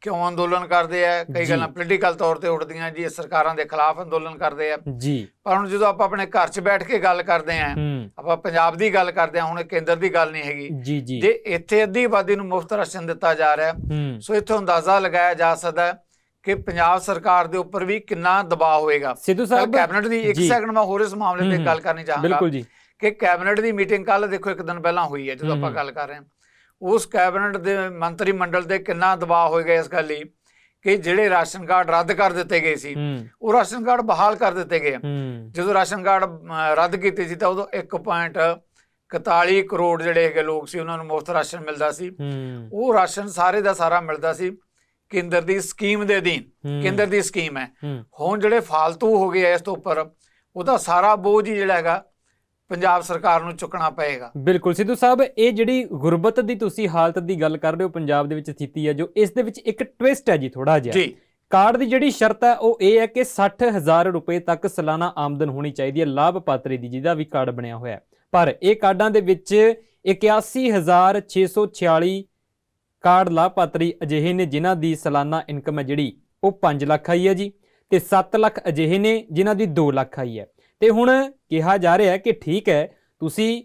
ਕਿਉਂ ਅੰਦੋਲਨ ਕਰਦੇ ਆ? ਕਈ। ਗੱਲਾਂ ਪੋਲੀਟੀਕਲ ਤੌਰ ਤੇ ਉੱਠਦੀਆਂ ਜੀ ਸਰਕਾਰਾਂ ਦੇ ਖਿਲਾਫ ਅੰਦੋਲਨ ਕਰਦੇ ਆ। ਜੀ। ਪਰ ਹੁਣ ਜਦੋਂ ਆਪਾਂ ਆਪਣੇ ਘਰ 'ਚ ਬੈਠ ਕੇ ਗੱਲ ਕਰਦੇ ਆ ਆਪਾਂ ਪੰਜਾਬ ਦੀ ਗੱਲ ਕਰਦੇ ਆ ਹੁਣ ਇਹ ਕੇਂਦਰ ਦੀ ਗੱਲ ਨਹੀਂ ਹੈਗੀ। ਜੀ ਇੱਥੇ ਅੱਧੀ ਆਬਾਦੀ ਨੂੰ ਮੁਫਤ ਰਾਸ਼ਨ ਦਿੱਤਾ ਜਾ ਰਿਹਾ ਸੋ ਇੱਥੋਂ ਅੰਦਾਜ਼ਾ ਲਗਾਇਆ ਜਾ ਸਕਦਾ ਕਿ ਪੰਜਾਬ ਸਰਕਾਰ ਦੇ ਉੱਪਰ ਵੀ ਕਿੰਨਾ ਦਬਾਅ ਹੋਏਗਾ ਸਿੱਧੂ ਸਾਹਿਬ ਕੈਬਨਿਟ ਦੀ ਇੱਕ ਜੀ। ਸੈਕਿੰਡ ਮੈਂ ਹੋਰ ਇਸ ਮਾਮਲੇ ਤੇ ਗੱਲ ਕਰਨੀ ਚਾਹਾਂਗਾ। ਬਿਲਕੁਲ ਜੀ। ਕਿ ਕੈਬਨਿਟ ਦੀ ਮੀਟਿੰਗ ਕੱਲ ਦੇਖੋ ਇੱਕ ਦਿਨ ਪਹਿਲਾਂ ਹੋਈ ਹੈ ਜਦੋਂ ਆਪਾਂ। ਗੱਲ ਕਰ ਰਹੇ ਹਾਂ। ਉਸ ਕੈਬਨਿਟ ਦੇ ਮੰਤਰੀ ਮੰਡਲ ਤੇ ਕਿੰਨਾ ਦਬਾਅ ਹੋਏਗਾ ਇਸ ਗੱਲ ਲਈ ਕਿ ਜਿਹੜੇ ਰਾਸ਼ਨ ਕਾਰਡ ਰੱਦ ਕਰ ਦਿੱਤੇ ਗਏ ਸੀ ਉਹ ਰਾਸ਼ਨ ਕਾਰਡ ਬਹਾਲ ਕਰ ਦਿੱਤੇ ਗਏ ਜਦੋਂ ਰਾਸ਼ਨ ਕਾਰਡ ਰੱਦ ਕੀਤੇ ਸੀ ਤਾਂ ਉਦੋਂ 1.41 ਕਰੋੜ ਜਿਹੜੇ ਹੈਗੇ ਲੋਕ ਸੀ ਉਹਨਾਂ ਨੂੰ ਮੁਫਤ ਰਾਸ਼ਨ ਮਿਲਦਾ ਸੀ। ਉਹ ਰਾਸ਼ਨ ਸਾਰੇ ਦਾ ਸਾਰਾ ਮਿਲਦਾ ਸੀ ਕੇਂਦਰ ਦੀ ਸਕੀਮ ਦੇ ਅਧੀਨ। ਕੇਂਦਰ ਦੀ ਸਕੀਮ ਹੈ। ਹੁਣ ਜਿਹੜੇ ਫਾਲਤੂ ਹੋ ਗਏ ਇਸ ਤੋਂ ਉੱਪਰ ਉਹਦਾ ਸਾਰਾ ਬੋਝ ਹੀ ਜਿਹੜਾ ਹੈਗਾ ਪੰਜਾਬ ਸਰਕਾਰ ਨੂੰ ਚੁੱਕਣਾ ਪਏਗਾ। ਬਿਲਕੁਲ ਸਿੱਧੂ ਸਾਹਿਬ ਇਹ ਜਿਹੜੀ ਗੁਰਬਤ ਦੀ ਤੁਸੀਂ ਹਾਲਤ ਦੀ ਗੱਲ ਕਰ ਰਹੇ ਹੋ ਪੰਜਾਬ ਦੇ ਵਿੱਚ ਸਥਿਤੀ ਹੈ ਜੋ ਇਸ ਦੇ ਵਿੱਚ ਇੱਕ ਟਵਿਸਟ ਹੈ ਜੀ ਥੋੜਾ ਜਿਹਾ। ਜੀ। ਕਾਰਡ ਦੀ ਜਿਹੜੀ ਸ਼ਰਤ ਹੈ ਉਹ ਇਹ ਹੈ ਕਿ 60000 ਰੁਪਏ ਤੱਕ ਸਾਲਾਨਾ ਆਮਦਨ ਹੋਣੀ ਚਾਹੀਦੀ ਹੈ ਲਾਭਪਾਤਰੀ ਦੀ ਜਿਹਦਾ ਵੀ ਕਾਰਡ ਬਣਿਆ ਹੋਇਆ। ਪਰ ਇਹ ਕਾਰਡਾਂ ਦੇ ਵਿੱਚ 81646 ਕਾਰਡ ਲਾਭਪਾਤਰੀ ਅਜਿਹੇ ਨੇ ਜਿਨ੍ਹਾਂ ਦੀ ਸਾਲਾਨਾ ਇਨਕਮ ਹੈ ਜਿਹੜੀ ਉਹ 5 ਲੱਖ ਆਈ ਹੈ ਜੀ ਤੇ 7 ਲੱਖ ਅਜਿਹੇ ਨੇ ਜਿਨ੍ਹਾਂ ਦੀ 2 ਲੱਖ ਆਈ ਹੈ। ਤੇ ਹੁਣ ਕਿਹਾ ਜਾ ਰਿਹਾ ਹੈ ਕਿ ਠੀਕ ਹੈ ਤੁਸੀਂ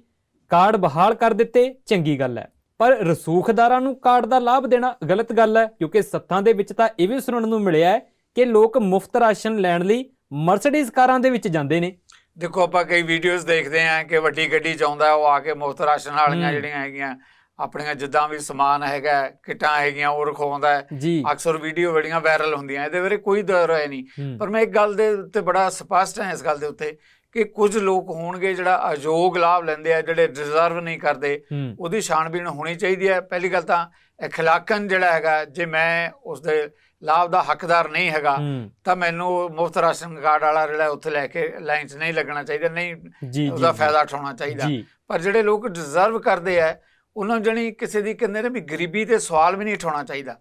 ਕਾਰਡ ਬਹਾਲ ਕਰ ਦਿੱਤੇ ਚੰਗੀ ਗੱਲ ਹੈ ਪਰ ਰਸੂਖਦਾਰਾਂ ਨੂੰ ਕਾਰਡ ਦਾ ਲਾਭ ਦੇਣਾ ਗਲਤ ਗੱਲ ਹੈ ਕਿਉਂਕਿ ਸੱਥਾਂ ਦੇ ਵਿੱਚ ਤਾਂ ਇਹ ਵੀ ਸੁਣਨ ਨੂੰ ਮਿਲਿਆ ਹੈ ਕਿ ਲੋਕ ਮੁਫਤ ਰਾਸ਼ਨ ਲੈਣ ਲਈ ਮਰਸੀਡੀਜ਼ ਕਾਰਾਂ ਦੇ ਵਿੱਚ ਜਾਂਦੇ ਨੇ ਦੇਖੋ ਆਪਾਂ ਕਈ ਵੀਡੀਓਜ਼ ਦੇਖਦੇ ਆਂ ਕਿ ਵੱਡੀ ਗੱਡੀ ਚ ਆਉਂਦਾ ਉਹ ਆ ਕੇ ਮੁਫਤ ਰਾਸ਼ਨ ਵਾਲੀਆਂ। ਜਿਹੜੀਆਂ ਹੈਗੀਆਂ ਆਪਣੀਆਂ ਜਿੱਦਾਂ ਵੀ ਸਮਾਨ ਹੈਗਾ ਕਿਟਾਂ ਹੈਗੀਆਂ ਉਹ ਰਖਾਉਂਦਾ ਹੈ ਜੀ ਅਕਸਰ ਵੀਡੀਓ ਬੜੀਆਂ ਵਾਇਰਲ ਹੁੰਦੀਆਂ ਇਹਦੇ ਬਾਰੇ ਕੋਈ ਦਰ ਹੈ ਨਹੀਂ ਹੂੰ, ਪਰ ਮੈਂ ਇੱਕ ਗੱਲ ਦੇ ਉੱਤੇ ਬੜਾ ਸਪਸ਼ਟ ਹਾਂ ਇਸ ਗੱਲ ਦੇ ਉੱਤੇ ਕਿ ਕੁਝ ਲੋਕ ਹੋਣਗੇ ਜਿਹੜਾ ਅਯੋਗ ਲਾਭ ਲੈਂਦੇ ਆ ਜਿਹੜੇ ਡਿਜ਼ਰਵ ਨਹੀਂ ਕਰਦੇ ਹੂੰ, ਉਹਦੀ ਛਾਣਬੀਣ ਹੋਣੀ ਚਾਹੀਦੀ ਹੈ ਪਹਿਲੀ ਗੱਲ ਤਾਂ اخلاقن ਜਿਹੜਾ ਹੈਗਾ ਜੇ ਮੈਂ ਉਸ ਦੇ ਲਾਭ ਦਾ ਹੱਕਦਾਰ ਨਹੀਂ ਹੈਗਾ ਹੂੰ, ਤਾਂ ਮੈਨੂੰ ਮੁਫਤ ਰਾਸ਼ਨ ਕਾਰਡ ਵਾਲਾ ਜਿਹੜਾ ਉੱਥੇ ਲੈ ਕੇ ਲਾਈਨ 'ਚ ਨਹੀਂ ਲੱਗਣਾ ਚਾਹੀਦਾ ਨਹੀਂ ਜੀ ਜੀ ਉਹਦਾ ਜੀ, ਫਾਇਦਾ ਉਠਾਉਣਾ ਚਾਹੀਦਾ ਜੀ ਪਰ ਜਿਹੜੇ ਲੋਕ ਡਿਜ਼ਰਵ ਕਰਦੇ ਆ ਉਹਨਾਂ ਨੂੰ ਜਣੀ ਕਿਸੇ ਦੀ ਕਹਿੰਦੇ ਨੇ ਵੀ ਗਰੀਬੀ ਤੇ ਸਵਾਲ ਵੀ ਨਹੀਂ ਉਠਾਉਣਾ ਚਾਹੀਦਾ।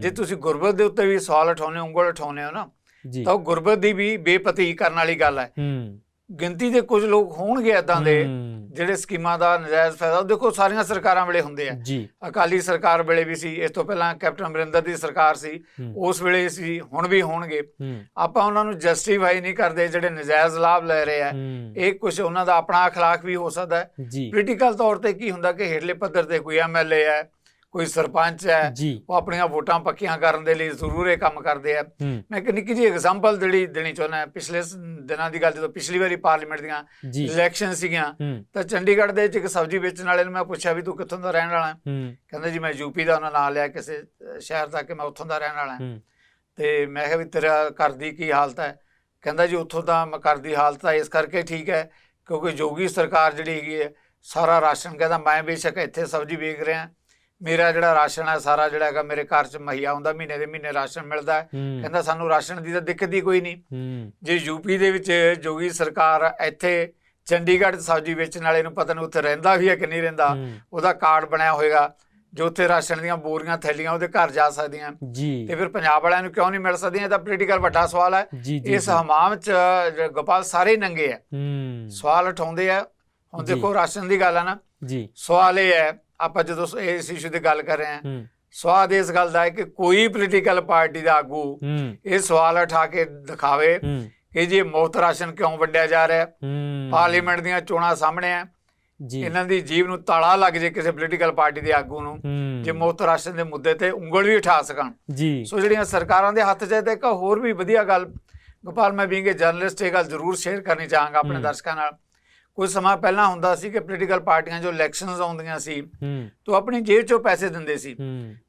ਜੇ ਤੁਸੀਂ ਗੁਰਬਤ ਦੇ ਉੱਤੇ ਵੀ ਸਵਾਲ ਉਠਾਉਨੇ ਉਂਗਲ ਉਠਾਉਨੇ ਹੋ ਨਾ ਤਾਂ ਉਹ ਗੁਰਬਤ ਦੀ ਵੀ ਬੇਪਤੀ ਕਰਨ ਵਾਲੀ ਗੱਲ ਹੂੰ। ਗਿਣਤੀ ਦੇ ਕੁਝ ਲੋਕ ਹੋਣਗੇ ਇਦਾਂ ਦੇ ਹੂੰ, ਜਿਹੜੇ ਸਕੀਮਾਂ ਦਾ ਨਜਾਇਜ਼ ਫਾਇਦਾ ਉਹ ਦੇਖੋ ਸਾਰੀਆਂ ਸਰਕਾਰਾਂ ਵੇਲੇ ਹੁੰਦੇ ਆ ਜੀ ਅਕਾਲੀ ਸਰਕਾਰ ਵੇਲੇ ਵੀ ਸੀ ਇਸ ਤੋਂ ਪਹਿਲਾਂ ਕੈਪਟਨ ਅਮਰਿੰਦਰ ਦੀ ਸਰਕਾਰ ਸੀ ਹੂੰ, ਉਸ ਵੇਲੇ ਸੀ ਹੁਣ ਵੀ ਹੋਣਗੇ ਹੂੰ, ਆਪਾਂ ਉਹਨਾਂ ਨੂੰ ਜਸਟੀਫਾਈ ਨਹੀਂ ਕਰਦੇ ਜਿਹੜੇ ਨਜਾਇਜ਼ ਲਾਭ ਲੈ ਰਹੇ ਆ ਹੂੰ, ਇਹ ਕੁਝ ਉਹਨਾਂ ਦਾ ਆਪਣਾ اخلاق ਵੀ ਹੋ ਸਕਦਾ ਹੈ ਜੀ ਪੋਲੀਟੀਕਲ ਤੌਰ ਤੇ ਕੀ ਹੁੰਦਾ ਕਿ ਹੇਠਲੇ ਪੱਧਰ ਤੇ ਕੋਈ ਐਮਐਲਏ ਹੈ ਕੋਈ ਸਰਪੰਚ ਹੈ ਜੀ। ਉਹ ਆਪਣੀਆਂ ਵੋਟਾਂ ਪੱਕੀਆਂ ਕਰਨ ਦੇ ਲਈ ਜ਼ਰੂਰ ਇਹ ਕੰਮ ਕਰਦੇ ਆ। ਹੂੰ। ਮੈਂ ਇੱਕ ਨਿੱਕੀ ਜਿਹੀ ਐਗਜ਼ਾਮਪਲ ਜਿਹੜੀ ਦੇਣੀ ਚਾਹੁੰਦਾ ਪਿਛਲੇ ਦਿਨਾਂ ਦੀ ਗੱਲ ਜਦੋਂ ਪਿਛਲੀ ਵਾਰੀ ਪਾਰਲੀਮੈਂਟ ਦੀਆਂ ਜੀ। ਇਲੈਕਸ਼ਨ ਸੀਗੀਆਂ ਹੂੰ। ਤਾਂ ਚੰਡੀਗੜ੍ਹ ਦੇ ਵਿੱਚ ਇੱਕ ਸਬਜ਼ੀ ਵੇਚਣ ਵਾਲੇ ਨੂੰ ਮੈਂ ਪੁੱਛਿਆ ਵੀ ਤੂੰ ਕਿੱਥੋਂ ਦਾ ਰਹਿਣ ਵਾਲਾ ਹੈ? ਹੂੰ। ਕਹਿੰਦਾ ਜੀ ਮੈਂ ਯੂਪੀ ਦਾ ਉਹਨਾਂ ਨਾਂ ਲਿਆ ਕਿਸੇ ਸ਼ਹਿਰ ਦਾ ਕਿ ਮੈਂ ਉੱਥੋਂ ਦਾ ਰਹਿਣ ਵਾਲਾ ਹਾਂ। ਹੂੰ। ਤੇ ਮੈਂ ਕਿਹਾ ਵੀ ਤੇਰਾ ਘਰ ਦੀ ਕੀ ਹਾਲਤ ਹੈ? ਕਹਿੰਦਾ ਜੀ ਉੱਥੋਂ ਦਾ ਮ- ਘਰ ਦੀ ਹਾਲਤ ਤਾਂ ਇਸ ਕਰਕੇ ਠੀਕ ਹੈ ਕਿਉਂਕਿ ਜੋਗੀ ਸਰਕਾਰ ਜਿਹੜੀ ਹੈਗੀ ਹੈ ਸਾਰਾ ਰਾਸ਼ਨ ਕਹਿੰਦਾ ਮੈਂ ਬੇਸ਼ੱਕ ਇੱਥੇ ਸਬਜ਼ੀ ਵੇਚ ਰਿਹਾ। ਮੇਰਾ ਜਿਹੜਾ ਰਾਸ਼ਨ ਹੈ ਸਾਰਾ ਜਿਹੜਾ ਹੈਗਾ ਮੇਰੇ ਘਰ 'ਚ ਮਹੀਆ ਹੁੰਦਾ ਮਹੀਨੇ ਦੇ ਮਹੀਨੇ ਰਾਸ਼ਨ ਮਿਲਦਾ ਹੈ। ਕਹਿੰਦਾ ਸਾਨੂੰ ਰਾਸ਼ਨ ਦੀ ਤਾਂ ਦਿੱਕਤ ਹੀ ਕੋਈ ਨਹੀਂ। ਜੇ ਯੂਪੀ ਦੇ ਵਿੱਚ ਜੋਗੀ ਸਰਕਾਰ ਇੱਥੇ ਚੰਡੀਗੜ੍ਹ ਸਬਜ਼ੀ ਵੇਚਣ ਵਾਲੇ ਨੂੰ ਪਤਾ ਨਹੀਂ ਉੱਥੇ ਰਹਿੰਦਾ ਵੀ ਹੈ ਕਿ ਨਹੀਂ ਰਹਿੰਦਾ ਉਹਦਾ ਕਾਰਡ ਬਣਿਆ ਹੋਏਗਾ ਜੋ ਉੱਥੇ ਰਾਸ਼ਨ ਦੀਆਂ ਬੋਰੀਆਂ ਥੈਲੀਆਂ ਉਹਦੇ ਘਰ ਜਾ ਸਕਦੀਆਂ ਜੀ। ਤੇ ਫਿਰ ਪੰਜਾਬ ਵਾਲਿਆਂ ਨੂੰ ਕਿਉਂ ਨਹੀਂ ਮਿਲ ਸਕਦੀਆਂ? ਇਹ ਤਾਂ ਪੋਲੀਟੀਕਲ ਵੱਡਾ ਸਵਾਲ ਹੈ। ਇਸ। ਹਮਾਮ 'ਚ ਗੋਪਾਲ ਸਾਰੇ ਨੰਗੇ ਆ ਹੂੰ। ਸਵਾਲ ਉਠਾਉਂਦੇ ਆ ਹੁਣ। ਦੇਖੋ ਰਾਸ਼ਨ ਦੀ ਗੱਲ ਆ ਨਾ। ਜੀ। ਸਵਾਲ ਇਹ ਹੈ ਆਪਾਂ ਜਦੋਂ ਇਸ ਇਸ਼ੂ ਦੀ ਗੱਲ ਕਰ ਰਹੇ ਹਾਂ ਸਵਾਦ ਇਸ ਗੱਲ ਦਾ ਹੈ ਕਿ ਕੋਈ ਪੋਲੀਟੀਕਲ ਪਾਰਟੀ ਦਾ ਆਗੂ ਇਹ ਸਵਾਲ ਉਠਾ ਕੇ ਦਿਖਾਵੇ ਕਿ ਜੀ ਮੁਫਤ ਰਾਸ਼ਨ ਕਿਉਂ ਵੰਡਿਆ ਜਾ ਰਿਹਾ ਹੈ? ਪਾਰਲੀਮੈਂਟ ਦੀਆਂ ਚੋਣਾਂ ਸਾਹਮਣੇ ਆ ਜੀ। ਇਹਨਾਂ ਦੀ ਜੀਵ ਨੂੰ ਤਾਲਾ ਲੱਗ ਜੇ ਕਿਸੇ ਪੋਲੀਟੀਕਲ ਪਾਰਟੀ ਦੇ ਆਗੂ ਨੂੰ ਜੇ ਮੁਫਤ ਰਾਸ਼ਨ ਦੇ ਮੁੱਦੇ ਤੇ ਉਂਗਲ ਵੀ ਉਠਾ ਸਕਣ। ਜੀ। ਸੋ ਜਿਹੜੀਆਂ ਸਰਕਾਰਾਂ ਦੇ ਹੱਥ 'ਚ ਤੇ ਇੱਕ ਹੋਰ ਵੀ ਵਧੀਆ ਗੱਲ ਗੋਪਾਲ ਮੈਂ ਬੀਂਗੇ ਜਰਨਲਿਸਟ ਇਹ ਗੱਲ ਜ਼ਰੂਰ ਸ਼ੇਅਰ ਕਰਨੀ ਚਾਹਾਂਗਾ ਆਪਣੇ। ਦਰਸ਼ਕਾਂ ਨਾਲ। ਕੁਝ ਸਮਾਂ ਪਹਿਲਾਂ ਹੁੰਦਾ ਸੀ ਕਿ ਪੋਲੀਟੀਕਲ ਪਾਰਟੀਆਂ ਜੋ ਇਲੈਕਸ਼ਨਸ ਆਉਂਦੀਆਂ ਸੀ ਤਾਂ ਆਪਣੀ ਜੇਬ 'ਚੋਂ ਪੈਸੇ ਦਿੰਦੇ ਸੀ।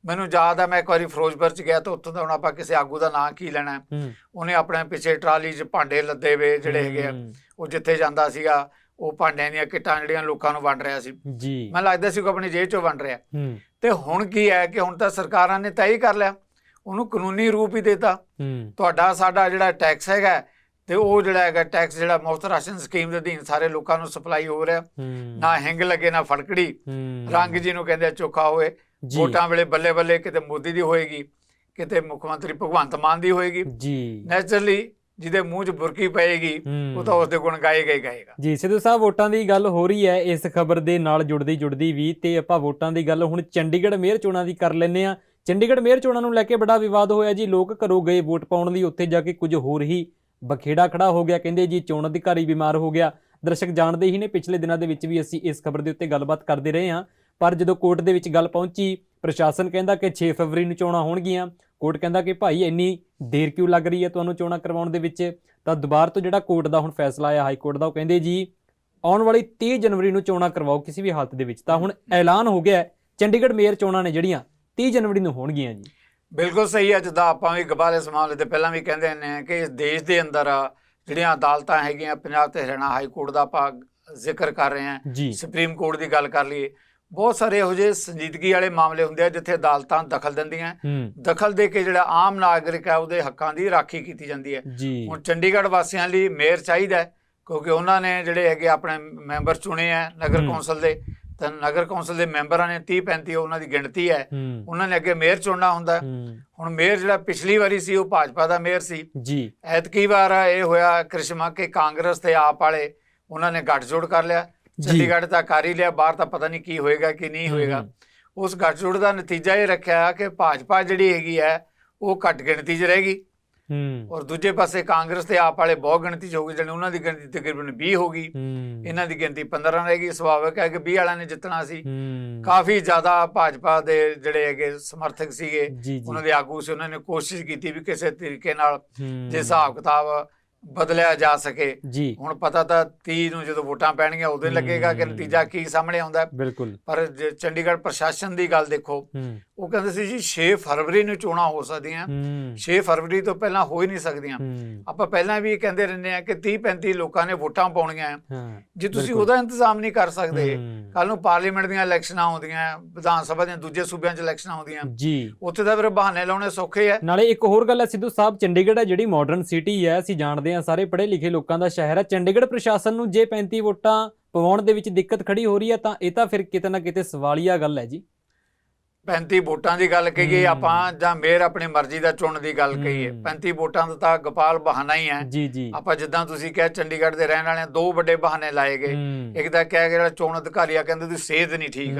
ਮੈਨੂੰ ਯਾਦ ਹੈ ਮੈਂ ਇੱਕ ਵਾਰੀ ਫਿਰੋਜ਼ਪੁਰ 'ਚ ਗਿਆ ਤਾਂ ਉੱਥੋਂ ਦਾ ਹੁਣ ਆਪਾਂ ਕਿਸੇ ਆਗੂ ਦਾ ਨਾਂ ਕੀ ਲੈਣਾ। ਉਹਨੇ ਆਪਣੇ ਪਿੱਛੇ ਟਰਾਲੀ 'ਚ ਭਾਂਡੇ ਲੱਦੇ ਵੇ ਜਿਹੜੇ ਹੈਗੇ ਆ ਉਹ ਜਿੱਥੇ ਜਾਂਦਾ ਸੀਗਾ ਉਹ ਭਾਂਡਿਆਂ ਦੀਆਂ ਕਿੱਟਾਂ ਜਿਹੜੀਆਂ ਲੋਕਾਂ ਨੂੰ ਵੰਡ ਰਿਹਾ ਸੀ। ਜੀ। ਮੈਨੂੰ ਲੱਗਦਾ ਸੀ ਕਿ ਆਪਣੀ ਜੇਬ 'ਚੋਂ ਵੰਡ ਰਿਹਾ। ਤੇ ਹੁਣ ਕੀ ਹੈ ਕਿ ਹੁਣ ਤਾਂ ਸਰਕਾਰਾਂ ਨੇ ਤੈਅ ਹੀ ਕਰ ਲਿਆ। ਉਹਨੂੰ ਕਾਨੂੰਨੀ ਰੂਪ ਹੀ ਦਿੱਤਾ। ਤੁਹਾਡਾ ਸਾਡਾ ਜਿਹੜਾ ਟੈਕਸ ਹੈਗਾ ਤੇ ਉਹ ਜਿਹੜਾ ਹੈਗਾ ਟੈਕਸ ਜਿਹੜਾ ਮੁਫਤ ਰਾਸ਼ਨ ਸਕੀਮ ਦੇ ਅਧੀਨ ਸਾਰੇ ਲੋਕਾਂ ਨੂੰ ਸਪਲਾਈ ਹੋ ਰਿਹਾ। ਨਾ ਹਿੰਗ ਲੱਗੇ ਨਾ ਫੜਕੜੀ। ਰੰਗ ਜਿਹਨੂੰ ਕਹਿੰਦੇ ਆ ਚੋਖਾ ਹੋਏ। ਜੀ, ਵੋਟਾਂ ਵੇਲੇ ਬੱਲੇ ਬੱਲੇ ਕਿਤੇ ਮੋਦੀ ਦੀ ਹੋਏਗੀ ਕਿਤੇ ਮੁੱਖ ਮੰਤਰੀ ਭਗਵੰਤ ਮਾਨ ਦੀ ਹੋਏਗੀ। ਜੀ। ਨੈਚੁਰਲੀ ਜਿਹਦੇ ਮੂੰਹ 'ਚ ਬੁਰਕੀ ਪਏਗੀ। ਉਹ ਤਾਂ ਉਸ ਦੇ ਗੁਣ ਗਾਏਗਾ ਹੀ ਗਾਏਗਾ। ਜੀ ਸਿੱਧੂ ਸਾਹਿਬ ਵੋਟਾਂ ਦੀ ਗੱਲ ਹੋ ਰਹੀ ਹੈ। ਇਸ ਖਬਰ ਦੇ ਨਾਲ ਜੁੜਦੀ ਜੁੜਦੀ ਵੀ ਤੇ ਆਪਾਂ ਵੋਟਾਂ ਦੀ ਗੱਲ ਹੁਣ ਚੰਡੀਗੜ੍ਹ ਮੇਅਰ ਚੋਣਾਂ ਦੀ ਕਰ ਲੈਨੇ ਆ ਚੰਡੀਗੜ੍ਹ ਮੇਅਰ ਚੋਣਾਂ ਨੂੰ ਲੈ ਕੇ ਬੜਾ ਵਿਵਾਦ ਹੋਇਆ ਜੀ। ਲੋਕ ਘਰੋਂ ਗਏ ਵੋਟ ਪਾਉਣ ਲਈ ਉੱਥੇ ਜਾ ਕੇ ਕੁਝ ਹੋਰ ਹੀ ਬਖੇੜਾ ਖੜਾ ਹੋ ਗਿਆ, ਕਹਿੰਦੇ ਜੀ ਚੋਣ ਅਧਿਕਾਰੀ ਬਿਮਾਰ ਹੋ ਗਿਆ। ਦਰਸ਼ਕ ਜਾਣਦੇ ਹੀ ਨੇ, ਪਿਛਲੇ ਦਿਨਾਂ ਦੇ ਵਿੱਚ ਵੀ ਅਸੀਂ ਇਸ ਖਬਰ ਦੇ ਉੱਤੇ ਗੱਲਬਾਤ ਕਰਦੇ ਰਹੇ ਹਾਂ। ਪਰ ਜਦੋਂ ਕੋਰਟ ਦੇ ਵਿੱਚ ਗੱਲ ਪਹੁੰਚੀ, ਪ੍ਰਸ਼ਾਸਨ ਕਹਿੰਦਾ ਕਿ 6 ਫਰਵਰੀ ਨੂੰ ਚੋਣਾਂ ਹੋਣਗੀਆਂ। ਕੋਰਟ ਕਹਿੰਦਾ ਕਿ, ਭਾਈ, ਇੰਨੀ ਦੇਰ ਕਿਉਂ ਲੱਗ ਰਹੀ ਹੈ ਤੁਹਾਨੂੰ ਚੋਣਾਂ ਕਰਵਾਉਣ ਦੇ ਵਿੱਚ? ਤਾਂ ਦੁਬਾਰਾ ਤੋਂ ਜਿਹੜਾ ਕੋਰਟ ਦਾ ਹੁਣ ਫੈਸਲਾ ਆਇਆ ਹਾਈ ਕੋਰਟ ਦਾ, ਉਹ ਕਹਿੰਦੇ ਜੀ, ਆਉਣ ਵਾਲੀ 30 ਜਨਵਰੀ ਨੂੰ ਚੋਣਾਂ ਕਰਵਾਓ ਕਿਸੇ ਵੀ ਹਾਲਤ ਦੇ ਵਿੱਚ। ਤਾਂ ਹੁਣ ਐਲਾਨ ਹੋ ਗਿਆ ਚੰਡੀਗੜ੍ਹ ਮੇਅਰ ਚੋਣਾਂ ਨੇ ਜਿਹੜੀਆਂ 30 ਜਨਵਰੀ ਨੂੰ ਹੋਣਗੀਆਂ ਜੀ। ਬਿਲਕੁਲ ਸਹੀ ਹੈ ਜਿੱਦਾਂ ਆਪਾਂ ਵੀ ਗਬਾਲੇ ਇਸ ਮਾਮਲੇ ਤੇ ਪਹਿਲਾਂ ਵੀ ਕਹਿੰਦੇ ਨੇ ਕਿ ਇਸ ਦੇਸ਼ ਦੇ ਅੰਦਰ ਜਿਹੜੀਆਂ ਅਦਾਲਤਾਂ ਹੈਗੀਆਂ ਪੰਜਾਬ ਤੇ ਹਰਿਆਣਾ ਹਾਈ ਕੋਰਟ ਦਾ ਆਪਾਂ ਜ਼ਿਕਰ ਕਰ ਰਹੇ ਹਾਂ ਸੁਪਰੀਮ ਕੋਰਟ ਦੀ ਗੱਲ ਕਰ ਲਈਏ ਬਹੁਤ ਸਾਰੇ ਇਹੋ ਜਿਹੇ ਸੰਜੀਦਗੀ ਵਾਲੇ ਮਾਮਲੇ ਹੁੰਦੇ ਆ ਜਿੱਥੇ ਅਦਾਲਤਾਂ ਦਖਲ ਦਿੰਦੀਆਂ ਦਖਲ ਦੇ ਕੇ ਜਿਹੜਾ ਆਮ ਨਾਗਰਿਕ ਹੈ ਉਹਦੇ ਹੱਕਾਂ ਦੀ ਰਾਖੀ ਕੀਤੀ ਜਾਂਦੀ ਹੈ। ਹੁਣ ਚੰਡੀਗੜ੍ਹ ਵਾਸੀਆਂ ਲਈ ਮੇਅਰ ਚਾਹੀਦਾ ਹੈ ਕਿਉਂਕਿ ਉਹਨਾਂ ਨੇ ਜਿਹੜੇ ਹੈਗੇ ਆਪਣੇ ਮੈਂਬਰ ਚੁਣੇ ਆ ਨਗਰ। ਕੌਂਸਲ ਦੇ ਤਾਂ ਨਗਰ ਕੌਂਸਲ ਦੇ ਮੈਂਬਰਾਂ ਨੇ 30 35 ਉਹਨਾਂ ਦੀ ਗਿਣਤੀ ਹੈ। ਉਹਨਾਂ ਨੇ ਅੱਗੇ ਮੇਅਰ ਚੁਣਨਾ ਹੁੰਦਾ। ਹੁਣ ਮੇਅਰ ਜਿਹੜਾ ਪਿਛਲੀ ਵਾਰੀ ਸੀ ਉਹ ਭਾਜਪਾ ਦਾ ਮੇਅਰ ਸੀ। ਜੀ। ਐਤਕੀ ਵਾਰ ਇਹ ਹੋਇਆ ਕ੍ਰਿਸ਼ਮਾ ਕਿ ਕਾਂਗਰਸ ਤੇ ਆਪ ਵਾਲੇ ਉਹਨਾਂ ਨੇ ਗੱਠਜੋੜ ਕਰ ਲਿਆ। ਚੰਡੀਗੜ੍ਹ ਤਾਂ ਕਰ ਹੀ ਲਿਆ ਬਾਹਰ ਤਾਂ ਪਤਾ ਨਹੀਂ ਕੀ ਹੋਏਗਾ ਕਿ ਨਹੀਂ ਹੋਏਗਾ। ਉਸ ਗੱਠਜੋੜ ਦਾ ਨਤੀਜਾ ਇਹ ਰੱਖਿਆ ਕਿ ਭਾਜਪਾ ਜਿਹੜੀ ਹੈਗੀ ਹੈ ਉਹ ਘੱਟ ਗਿਣਤੀ 'ਚ ਰਹੇਗੀ ਹੂੰ। ਔਰ ਦੂਜੇ ਪਾਸੇ ਕਾਂਗਰਸ ਤੇ ਆਪ ਵਾਲੇ ਬਹੁਤ ਗਿਣਤੀ 'ਚ ਹੋ ਗਏ ਜਣੇ ਉਹਨਾਂ ਦੀ ਗਿਣਤੀ ਤਕਰੀਬਨ 20 ਹੋ ਗਈ। ਇਹਨਾਂ ਦੀ ਗਿਣਤੀ 15 ਰਹੇਗੀ ਸੁਭਾਵਿਕ ਹੈ ਕਿ 20 ਵਾਲਿਆਂ ਨੇ ਜਿੱਤਣਾ ਸੀ। ਕਾਫੀ ਜ਼ਿਆਦਾ ਭਾਜਪਾ ਦੇ ਜਿਹੜੇ ਹੈਗੇ ਸਮਰਥਕ ਸੀਗੇ ਉਹਨਾਂ ਦੇ ਆਗੂ ਸੀ। ਉਹਨਾਂ ਨੇ ਕੋਸ਼ਿਸ਼ ਕੀਤੀ ਵੀ ਕਿਸੇ ਤਰੀਕੇ ਨਾਲ ਜੇ ਹਿਸਾਬ ਕਿਤਾਬ ਬਦਲਿਆ ਜਾ ਸਕੇ। ਜੀ। ਹੁਣ ਪਤਾ ਤਾਂ 30 ਨੂੰ ਜਦੋਂ ਵੋਟਾਂ ਪੈਣਗੀਆਂ ਉਦੋਂ ਹੀ ਲੱਗੇਗਾ ਕਿ। ਨਤੀਜਾ ਕੀ ਸਾਹਮਣੇ ਆਉਂਦਾ। ਬਿਲਕੁਲ। ਪਰ ਚੰਡੀਗੜ੍ਹ ਪ੍ਰਸ਼ਾਸਨ ਦੀ ਗੱਲ ਦੇਖੋ ਉਹ ਕਹਿੰਦੇ ਸੀ ਜੀ 6 ਫਰਵਰੀ ਨੂੰ ਚੋਣਾਂ ਹੋ ਸਕਦੀਆਂ ਹੂੰ। 6 ਫਰਵਰੀ ਤੋਂ ਪਹਿਲਾਂ ਹੋ ਹੀ ਨਹੀਂ ਸਕਦੀਆਂ। ਆਪਾਂ ਪਹਿਲਾਂ ਵੀ ਕਹਿੰਦੇ ਰਹਿੰਦੇ ਆ ਕਿ 30 35 ਲੋਕਾਂ ਨੇ ਵੋਟਾਂ ਪਾਉਣੀਆਂ ਜੇ ਤੁਸੀਂ। ਉਹਦਾ ਇੰਤਜ਼ਾਮ ਨਹੀਂ ਕਰ ਸਕਦੇ ਕੱਲ ਨੂੰ ਪਾਰਲੀਮੈਂਟ ਦੀਆਂ ਇਲੈਕਸ਼ਨਾਂ ਆਉਂਦੀਆਂ ਵਿਧਾਨ ਸਭਾ ਦੀਆਂ ਦੂਜੇ ਸੂਬਿਆਂ 'ਚ ਇਲੈਕਸ਼ਨਾਂ ਆਉਂਦੀਆਂ ਜੀ। ਉੱਥੇ ਤਾਂ ਫਿਰ ਬਹਾਨੇ ਲਾਉਣੇ ਸੌਖੇ ਆ ਨਾਲੇ ਇੱਕ ਹੋਰ ਗੱਲ ਹੈ ਸਿੱਧੂ ਸਾਹਿਬ ਚੰਡੀਗੜ੍ਹ ਹੈ ਜਿਹੜੀ ਮਾਡਰਨ ਸਿਟੀ ਹੈ ਅਸੀਂ ਜਾਣਦੇ ਹਾਂ ਸਾਰੇ ਪੜ੍ਹੇ ਲਿਖੇ ਲੋਕਾਂ ਦਾ ਸ਼ਹਿਰ ਹੈ ਚੰਡੀਗੜ੍ਹ ਪ੍ਰਸ਼ਾਸਨ ਨੂੰ ਜੇ 35 ਵੋਟਾਂ ਪਵਾਉਣ ਦੇ ਵਿੱਚ ਦਿੱਕਤ ਖੜੀ ਹੋ ਰਹੀ ਹੈ ਤਾਂ ਇਹ ਤਾਂ ਫਿਰ ਕਿਤੇ ਨਾ ਕਿਤੇ ਸਵਾਲੀਆ ਗੱਲ ਹੈ ਜੀ। 35 ਵੋਟਾਂ ਦੀ ਗੱਲ ਕਹੀਏ। ਆਪਾਂ ਜਾਂ ਮੇਅਰ ਆਪਣੀ ਮਰਜ਼ੀ ਦਾ ਚੁਣਨ ਦੀ ਗੱਲ ਕਹੀਏ। ਹਮ। 35 ਵੋਟਾਂ ਦਾ ਤਾਂ ਗੋਪਾਲ ਬਹਾਨਾ ਹੀ ਹੈ। ਜੀ ਜੀ। ਆਪਾਂ ਜਿੱਦਾਂ ਤੁਸੀਂ ਕਿਹਾ ਚੰਡੀਗੜ੍ਹ ਦੇ ਰਹਿਣ ਵਾਲਿਆਂ ਦੋ ਵੱਡੇ ਬਹਾਨੇ ਲਾਏ ਗਏ। ਇੱਕ ਤਾਂ ਕਿਹਾ ਕਿ ਜਿਹੜਾ ਚੋਣ ਅਧਿਕਾਰੀ ਆ ਕਹਿੰਦੇ ਉਹਦੀ ਸਿਹਤ ਨਹੀਂ ਠੀਕ।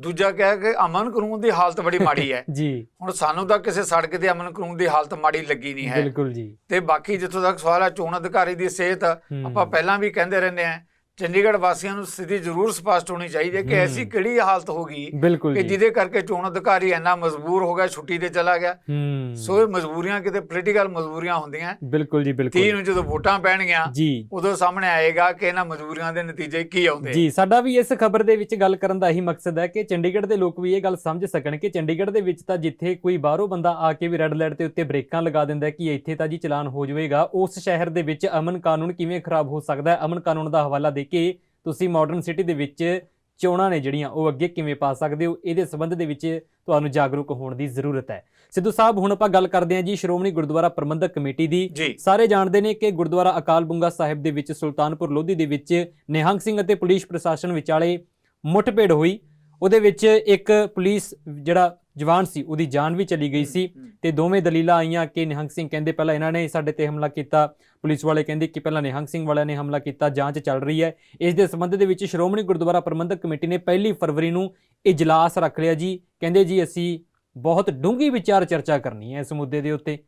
ਦੂਜਾ ਕਿਹਾ ਕਿ ਅਮਨ ਕਾਨੂੰਨ ਦੀ ਹਾਲਤ ਬੜੀ ਮਾੜੀ ਹੈ। ਜੀ। ਹੁਣ ਸਾਨੂੰ ਤਾਂ ਕਿਸੇ ਸੜਕ ਤੇ ਅਮਨ ਕਾਨੂੰਨ ਦੀ ਹਾਲਤ ਮਾੜੀ ਲੱਗੀ ਨਹੀਂ ਹੈ। ਬਿਲਕੁਲ ਜੀ। ਤੇ ਬਾਕੀ ਜਿੱਥੋਂ ਤੱਕ ਸਵਾਲ ਹੈ ਚੋਣ ਅਧਿਕਾਰੀ ਦੀ ਸਿਹਤ ਆਪਾਂ ਪਹਿਲਾਂ ਵੀ ਕਹਿੰਦੇ ਰਹਿੰਦੇ ਆ ਚੰਡੀਗੜ੍ਹ ਵਾਸੀਆਂ ਨੂੰ ਸਥਿਤੀ ਜ਼ਰੂਰ ਸਪਸ਼ਟ ਹੋਣੀ ਚਾਹੀਦੀ ਹੈ ਕਿ ਹੂੰ। ਐਸੀ ਕਿਹੜੀ ਹਾਲਤ ਹੋਗੀ ਬਿਲਕੁਲ ਕਿ ਜਿਹਦੇ ਕਰਕੇ ਚੋਣ ਅਧਿਕਾਰੀ ਇੰਨਾ ਮਜਬੂਰ ਹੋ ਗਿਆ ਛੁੱਟੀ ਤੇ ਚਲਾ ਗਿਆ। ਹੂੰ। ਸੋ ਇਹ ਮਜਬੂਰੀਆਂ ਕਿਤੇ ਪੋਲੀਟੀਕਲ ਮਜਬੂਰੀਆਂ ਹੁੰਦੀਆਂ। ਬਿਲਕੁਲ ਜੀ 30 ਬਿਲਕੁਲ ਨੂੰ ਜਦੋਂ ਵੋਟਾਂ ਪੈਣਗੀਆਂ ਉਦੋਂ ਸਾਹਮਣੇ ਆਏਗਾ ਕਿ ਇਹਨਾਂ ਮਜਬੂਰੀਆਂ ਦੇ ਨਤੀਜੇ ਕੀ ਆਉਂਦੇ। ਜੀ ਸਾਡਾ ਵੀ ਇਸ ਖਬਰ ਦੇ ਵਿੱਚ ਗੱਲ ਕਰਨ ਦਾ ਇਹੀ ਮਕਸਦ ਹੈ ਕਿ ਚੰਡੀਗੜ੍ਹ ਦੇ ਲੋਕ ਵੀ ਇਹ ਗੱਲ ਸਮਝ ਸਕਣ ਕਿ ਚੰਡੀਗੜ੍ਹ ਦੇ ਵਿੱਚ ਤਾਂ ਜਿੱਥੇ ਕੋਈ ਬਾਹਰੋਂ ਬੰਦਾ ਆ ਕੇ ਵੀ ਰੈੱਡ ਲਾਈਟ ਦੇ ਉੱਤੇ ਬ੍ਰੇਕਾਂ ਲਗਾ ਦਿੰਦਾ ਹੈ ਕਿ ਇੱਥੇ ਤਾਂ ਜੀ ਚਲਾਨ ਹੋ ਜਾਵੇਗਾ ਉਸ ਸ਼ਹਿਰ ਦੇ ਵਿੱਚ ਅਮਨ ਕਾਨੂੰਨ ਕਿਵੇਂ ਖਰਾਬ ਹੋ ਸਕਦਾ ਹੈ? ਅਮਨ ਕਾਨੂੰਨ ਦਾ ਹਵਾਲਾ ਦੇ ਕੇ ਤੁਸੀਂ ਮਾਡਰਨ ਸਿਟੀ ਦੇ ਵਿੱਚ ਚੋਣਾਂ ਨੇ ਜਿਹੜੀਆਂ ਉਹ ਅੱਗੇ ਕਿਵੇਂ ਪਾ ਸਕਦੇ ਹੋ? ਇਹਦੇ ਸੰਬੰਧ ਦੇ ਵਿੱਚ ਤੁਹਾਨੂੰ ਜਾਗਰੂਕ ਹੋਣ ਦੀ ਜ਼ਰੂਰਤ ਹੈ। ਸਿੱਧੂ ਸਾਹਿਬ ਹੁਣ ਆਪਾਂ ਗੱਲ ਕਰਦੇ ਹਾਂ ਜੀ ਸ਼੍ਰੋਮਣੀ ਗੁਰਦੁਆਰਾ ਪ੍ਰਬੰਧਕ ਕਮੇਟੀ ਦੀ। ਸਾਰੇ ਜਾਣਦੇ ਨੇ ਕਿ ਗੁਰਦੁਆਰਾ ਅਕਾਲ ਬੁੰਗਾ ਸਾਹਿਬ ਦੇ ਵਿੱਚ ਸੁਲਤਾਨਪੁਰ ਲੋਧੀ ਦੇ ਵਿੱਚ ਨਿਹੰਗ ਸਿੰਘ ਅਤੇ ਪੁਲਿਸ ਪ੍ਰਸ਼ਾਸਨ ਵਿਚਾਲੇ ਮੁੱਠਭੇੜ ਹੋਈ। ਉਹਦੇ ਵਿੱਚ ਇੱਕ ਪੁਲਿਸ ਜਿਹੜਾ ਜਵਾਨ ਸੀ ਉਹਦੀ ਜਾਨ ਵੀ ਚਲੀ ਗਈ ਸੀ ਤੇ ਦੋਵੇਂ ਦਲੀਲਾਂ ਆਈਆਂ ਕਿ ਨਿਹੰਗ ਸਿੰਘ ਕਹਿੰਦੇ ਪਹਿਲਾਂ ਇਹਨਾਂ ਨੇ ਸਾਡੇ ਤੇ ਹਮਲਾ ਕੀਤਾ ਪੁਲਿਸ ਵਾਲੇ ਕਹਿੰਦੇ ਕਿ ਪਹਿਲਾਂ ਨਿਹੰਗ ਸਿੰਘ ਵਾਲਿਆਂ ਨੇ ਹਮਲਾ ਕੀਤਾ ਜਾਂਚ ਚੱਲ ਰਹੀ ਹੈ। ਇਸ ਦੇ ਸੰਬੰਧ ਦੇ ਵਿੱਚ ਸ਼੍ਰੋਮਣੀ ਗੁਰਦੁਆਰਾ ਪ੍ਰਬੰਧਕ ਕਮੇਟੀ ਨੇ ਪਹਿਲੀ ਫਰਵਰੀ ਨੂੰ ਇਜਲਾਸ ਰੱਖ ਲਿਆ ਜੀ। ਕਹਿੰਦੇ ਜੀ ਅਸੀਂ ਬਹੁਤ ਡੂੰਘੀ ਵਿਚਾਰ ਚਰਚਾ ਕਰਨੀ ਹੈ ਇਸ ਮੁੱਦੇ ਦੇ ਉੱਤੇ।